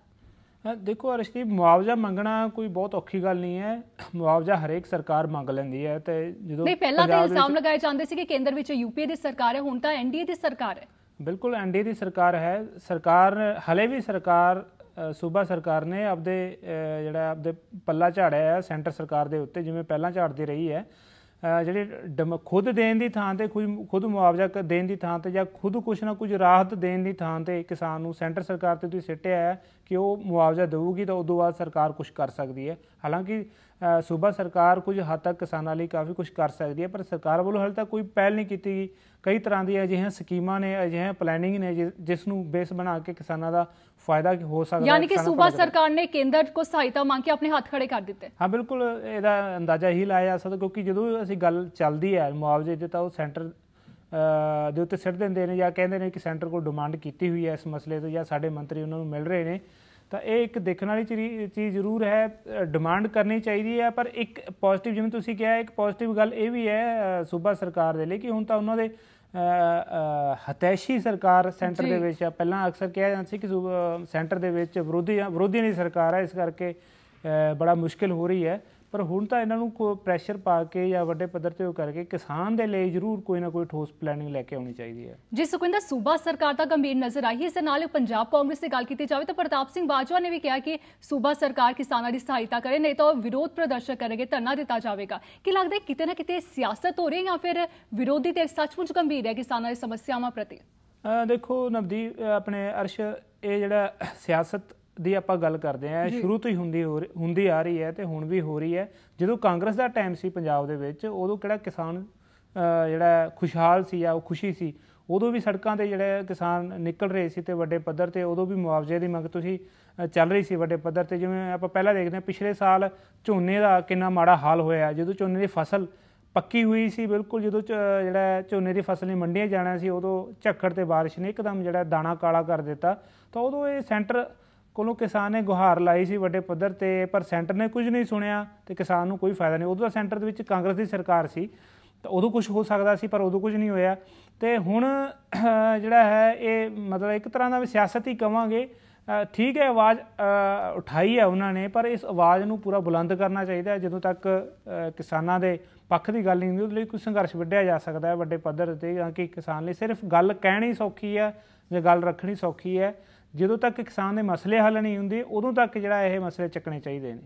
ਦੇਖੋ ਅਰਸ਼ਦੀਪ ਮੁਆਵਜ਼ਾ ਮੰਗਣਾ ਕੋਈ ਬਹੁਤ ਔਖੀ ਗੱਲ ਨਹੀਂ ਹੈ। ਮੁਆਵਜ਼ਾ ਹਰੇਕ ਸਰਕਾਰ ਮੰਗ ਲੈਂਦੀ ਹੈ ਤੇ ਜਦੋਂ ਨਹੀਂ ਪਹਿਲਾਂ ਤਾਂ ਇਲਜ਼ਾਮ ਲਗਾਏ ਜਾਂਦੇ ਸੀ ਕਿ ਕੇਂਦਰ ਵਿੱਚ ਯੂਪੀਏ ਦੀ ਸਰਕਾਰ ਹੈ ਹੁਣ ਤਾਂ ਐਨਡੀਏ ਦੀ ਸਰਕਾਰ ਹੈ। ਬਿਲਕੁਲ ਐਨਡੀ ਦੀ ਸਰਕਾਰ ਹੈ। ਸਰਕਾਰ ਹਲੇ ਵੀ ਸਰਕਾਰ ਸੂਬਾ ਸਰਕਾਰ ਨੇ ਆਪਦੇ ਜਿਹੜਾ ਆਪਦੇ ਪੱਲਾ ਝਾੜਿਆ ਹੈ ਸੈਂਟਰ ਸਰਕਾਰ ਦੇ ਉੱਤੇ ਜਿਵੇਂ ਪਹਿਲਾਂ ਝਾੜਦੀ ਰਹੀ ਹੈ। ਜਿਹੜੇ ਡਮ- ਖੁਦ ਦੇਣ ਦੀ ਥਾਂ ਤੇ ਖੁਦ ਖੁਦ ਮੁਆਵਜ਼ਾ ਕ- ਦੇਣ ਦੀ ਥਾਂ ਤੇ ਜਾਂ ਖੁਦ ਕੁਛ ਨਾ ਕੁਝ ਰਾਹਤ ਦੇਣ ਦੀ ਥਾਂ ਤੇ ਕਿਸਾਨ ਨੂੰ ਸੈਂਟਰ ਸਰਕਾਰ ਤੇ ਤੁਸੀਂ ਸਿੱਟਿਆ ਹੈ ਕਿ ਉਹ ਮੁਆਵਜ਼ਾ ਦੇਊਗੀ ਤਾਂ ਉਦੋਂ ਬਾਅਦ ਸਰਕਾਰ ਕੁਝ ਕਰ ਸਕਦੀ ਹੈ। ਹਾਲਾਂਕਿ ਸੂਬਾ ਸਰਕਾਰ ਕੁਝ ਹੱਦ ਤੱਕ ਕਿਸਾਨਾਂ ਲਈ ਕਾਫੀ ਕੁਝ ਕਰ ਸਕਦੀ ਹੈ, ਪਰ ਸਰਕਾਰ ਵੱਲੋਂ ਹਾਲੇ ਤੱਕ ਕੋਈ ਪਹਿਲ ਨਹੀਂ ਕੀਤੀ ਗਈ। ਕਈ ਤਰ੍ਹਾਂ ਦੀਆਂ ਅਜਿਹੀਆਂ ਸਕੀਮਾਂ ਨੇ, ਅਜਿਹੀਆਂ ਪਲੈਨਿੰਗ ਨੇ ਜਿ- ਜਿਸ ਨੂੰ ਬੇਸ ਬਣਾ ਕੇ ਕਿਸਾਨਾਂ ਦਾ ਫਾਇਦਾ ਹੋ ਸਕਦਾ ਯਾਨੀ ਕਿ ਸੂਬਾ ਸਰਕਾਰ ਨੇ ਕੇਂਦਰ ਕੋ ਸਹਾਇਤਾ ਮੰਗ ਕੇ ਆਪਣੇ ਹੱਥ ਖੜੇ ਕਰ ਦਿੱਤੇ। ਹਾਂ ਬਿਲਕੁਲ ਇਹਦਾ ਅੰਦਾਜ਼ਾ ਹੀ ਲਾਇਆ ਜਾ ਸਕਦਾ ਕਿਉਂਕਿ ਜਦੋਂ ਅਸੀਂ ਗੱਲ ਚੱਲਦੀ ਹੈ ਮੁਆਵਜ਼ੇ ਦੀ ਤਾਂ ਉਹ ਸੈਂਟਰ ਦੇ ਉੱਤੇ ਸਿੱਟ ਦਿੰਦੇ ਨੇ ਜਾਂ ਕਹਿੰਦੇ ਨੇ ਕਿ ਸੈਂਟਰ ਕੋਲ ਡਿਮਾਂਡ ਕੀਤੀ ਹੋਈ ਹੈ ਇਸ ਮਸਲੇ ਤੋਂ ਜਾਂ ਸਾਡੇ ਮੰਤਰੀ ਉਹਨਾਂ ਨੂੰ ਮਿਲ ਰਹੇ ਨੇ ਤਾਂ ਇਹ ਇੱਕ ਦੇਖਣ ਵਾਲੀ ਚੀਜ਼ ਜ਼ਰੂਰ ਹੈ ਡਿਮਾਂਡ ਕਰਨੀ ਚਾਹੀਦੀ ਹੈ ਪਰ ਇੱਕ ਪੋਜ਼ਿਟਿਵ ਜਿਵੇਂ ਤੁਸੀਂ ਕਿਹਾ ਇੱਕ ਪੋਜ਼ਿਟਿਵ ਗੱਲ ਇਹ ਵੀ ਹੈ ਸੂਬਾ ਸਰਕਾਰ ਦੇ ਲਈ ਕਿ ਹੁਣ ਤਾਂ ਉਹਨਾਂ ਦੇ ਹਤੈਸ਼ੀ ਸਰਕਾਰ ਸੈਂਟਰ ਦੇ। ਵਿੱਚ ਆ। ਪਹਿਲਾਂ ਅਕਸਰ ਕਿਹਾ ਜਾਂਦਾ ਸੀ ਕਿ ਸੈਂਟਰ ਦੇ ਵਿੱਚ ਵਿਰੋਧੀ ਵਿਰੋਧੀਆਂ ਦੀ ਸਰਕਾਰ ਹੈ ਇਸ ਕਰਕੇ ਬੜਾ ਮੁਸ਼ਕਿਲ ਹੋ ਰਹੀ ਹੈ। ਪਰ ਹੁਣ ਤਾਂ ਇਹਨਾਂ ਨੂੰ ਕੋਈ ਪ੍ਰੈਸ਼ਰ ਪਾ ਕੇ ਜਾਂ ਵੱਡੇ ਪੱਧਰ ਤੇ ਉਹ ਕਰਕੇ ਕਿਸਾਨ ਦੇ ਲਈ ਜ਼ਰੂਰ ਕੋਈ ਨਾ ਕੋਈ ਠੋਸ ਪਲੈਨਿੰਗ ਲੈ ਕੇ ਆਉਣੀ ਚਾਹੀਦੀ ਹੈ। ਜੀ ਸੁਖਵਿੰਦਰ ਸੂਬਾ ਸਰਕਾਰ ਤਾਂ ਗੰਭੀਰ ਨਜ਼ਰ ਆਈ ਹੈ। ਇਸ ਨਾਲ ਪੰਜਾਬ ਕਾਂਗਰਸ ਦੀ ਗੱਲ ਕੀਤੀ ਜਾਵੇ ਤਾਂ ਪ੍ਰਤਾਪ ਸਿੰਘ ਬਾਜਵਾ ਨੇ ਵੀ ਕਿਹਾ ਕਿ ਸੂਬਾ ਸਰਕਾਰ ਕਿਸਾਨਾਂ ਦੀ ਸਹਾਇਤਾ ਕਰੇ ਨਹੀਂ ਤਾਂ ਉਹ ਵਿਰੋਧ ਪ੍ਰਦਰਸ਼ਨ ਕਰੇਗੇ ਧਰਨਾ ਦਿੱਤਾ ਜਾਵੇਗਾ। ਕੀ ਲੱਗਦਾ ਹੈ ਕਿਤੇ ਨਾ ਕਿਤੇ ਸਿਆਸਤ ਹੋ ਰਹੀ ਹੈ ਜਾਂ ਫਿਰ ਵਿਰੋਧੀ ਤੇ ਸੱਚਮੁੱਚ ਗੰਭੀਰ ਹੈ ਕਿਸਾਨਾਂ ਦੀ ਸਮੱਸਿਆਵਾਂ ਪ੍ਰਤੀ? ਦੇਖੋ ਨਵਦੀਪ ਆਪਣੇ ਅਰਸ਼ ਇਹ ਜਿਹੜਾ ਸਿਆਸਤ ਦੀ ਆਪਾਂ ਗੱਲ ਕਰਦੇ ਆ ਸ਼ੁਰੂ ਤੋਂ ਹੀ ਹੁੰਦੀ ਹੋ ਹੁੰਦੀ ਆ ਰਹੀ ਹੈ ਤੇ ਹੁਣ ਵੀ ਹੋ ਰਹੀ ਹੈ। ਜਦੋਂ ਕਾਂਗਰਸ ਦਾ ਟਾਈਮ ਸੀ ਪੰਜਾਬ ਦੇ ਵਿੱਚ ਉਦੋਂ ਕਿਹੜਾ ਕਿਸਾਨ ਜਿਹੜਾ ਖੁਸ਼ਹਾਲ ਸੀ ਜਾਂ ਉਹ ਖੁਸ਼ੀ ਸੀ ਉਦੋਂ ਵੀ ਸੜਕਾਂ ਤੇ ਜਿਹੜੇ ਕਿਸਾਨ ਨਿਕਲ ਰਹੇ ਸੀ ਤੇ ਵੱਡੇ ਪੱਧਰ ਤੇ ਉਦੋਂ ਵੀ ਮੁਆਵਜ਼ੇ ਦੀ ਮੰਗ ਤੁਸੀਂ ਚੱਲ ਰਹੀ ਸੀ ਵੱਡੇ ਪੱਧਰ ਤੇ। ਜਿਵੇਂ ਆਪਾਂ ਪਹਿਲਾਂ ਦੇਖਦੇ ਹਾਂ ਪਿਛਲੇ ਸਾਲ ਝੋਨੇ ਦਾ ਕਿੰਨਾ ਮਾੜਾ ਹਾਲ ਹੋਇਆ। ਜਦੋਂ ਝੋਨੇ ਦੀ ਫਸਲ ਪੱਕੀ ਹੋਈ ਸੀ ਬਿਲਕੁਲ ਜਦੋਂ ਜਿਹੜਾ ਝੋਨੇ ਦੀ ਫਸਲ ਨੇ ਮੰਡੀਆਂ ਜਾਣਾ ਸੀ ਉਦੋਂ ਝੱਖੜ ਤੇ ਬਾਰਿਸ਼ ਨੇ ਇੱਕਦਮ ਜਿਹੜਾ ਦਾਣਾ ਕਾਲਾ ਕਰ ਦਿੱਤਾ। ਤਾਂ ਉਦੋਂ ਇਹ ਸੈਂਟਰ ਕੋਲੋਂ ਕਿਸਾਨ ਨੇ ਗੁਹਾਰ ਲਾਈ ਸੀ ਵੱਡੇ ਪੱਧਰ ਤੇ, ਪਰ ਸੈਂਟਰ ਨੇ ਕੁਝ ਨਹੀਂ ਸੁਣਿਆ ਤੇ ਕਿਸਾਨ ਨੂੰ ਕੋਈ ਫਾਇਦਾ ਨਹੀਂ। ਉਦੋਂ ਤਾਂ ਸੈਂਟਰ ਦੇ ਵਿੱਚ ਕਾਂਗਰਸ ਦੀ ਸਰਕਾਰ ਸੀ, ਤਾਂ ਉਦੋਂ ਕੁਝ ਹੋ ਸਕਦਾ ਸੀ, ਪਰ ਉਦੋਂ ਕੁਝ ਨਹੀਂ ਹੋਇਆ। ਤੇ ਹੁਣ ਜਿਹੜਾ ਹੈ, ਇਹ ਮਤਲਬ ਇੱਕ ਤਰ੍ਹਾਂ ਦਾ ਵੀ ਸਿਆਸਤ ਹੀ ਕਵਾਂਗੇ ਠੀਕ ਹੈ, ਆਵਾਜ਼ ਉਠਾਈ ਹੈ ਉਹਨਾਂ ਨੇ, ਪਰ ਇਸ ਆਵਾਜ਼ ਨੂੰ ਪੂਰਾ ਬੁਲੰਦ ਕਰਨਾ ਚਾਹੀਦਾ ਹੈ। ਜਦੋਂ ਤੱਕ ਕਿਸਾਨਾਂ ਦੇ ਪੱਖ ਦੀ ਗੱਲ ਨਹੀਂ ਹੁੰਦੀ, ਉਹਦੇ ਲਈ ਕੋਈ ਸੰਘਰਸ਼ ਵਿੱਢਿਆ ਜਾ ਸਕਦਾ ਹੈ ਵੱਡੇ ਪੱਧਰ ਤੇ ਤਾਂ ਕਿ ਕਿਸਾਨ ਲਈ ਸਿਰਫ ਗੱਲ ਕਹਿਣੀ ਸੌਖੀ ਹੈ ਜਾਂ ਗੱਲ ਰੱਖਣੀ ਸੌਖੀ ਹੈ। ਜਦੋਂ ਤੱਕ ਕਿਸਾਨ ਦੇ ਮਸਲੇ ਹੱਲ ਨਹੀਂ ਹੁੰਦੇ, ਉਦੋਂ ਤੱਕ ਜਿਹੜਾ ਇਹ ਮਸਲੇ ਚੱਕਣੇ ਚਾਹੀਦੇ ਨੇ।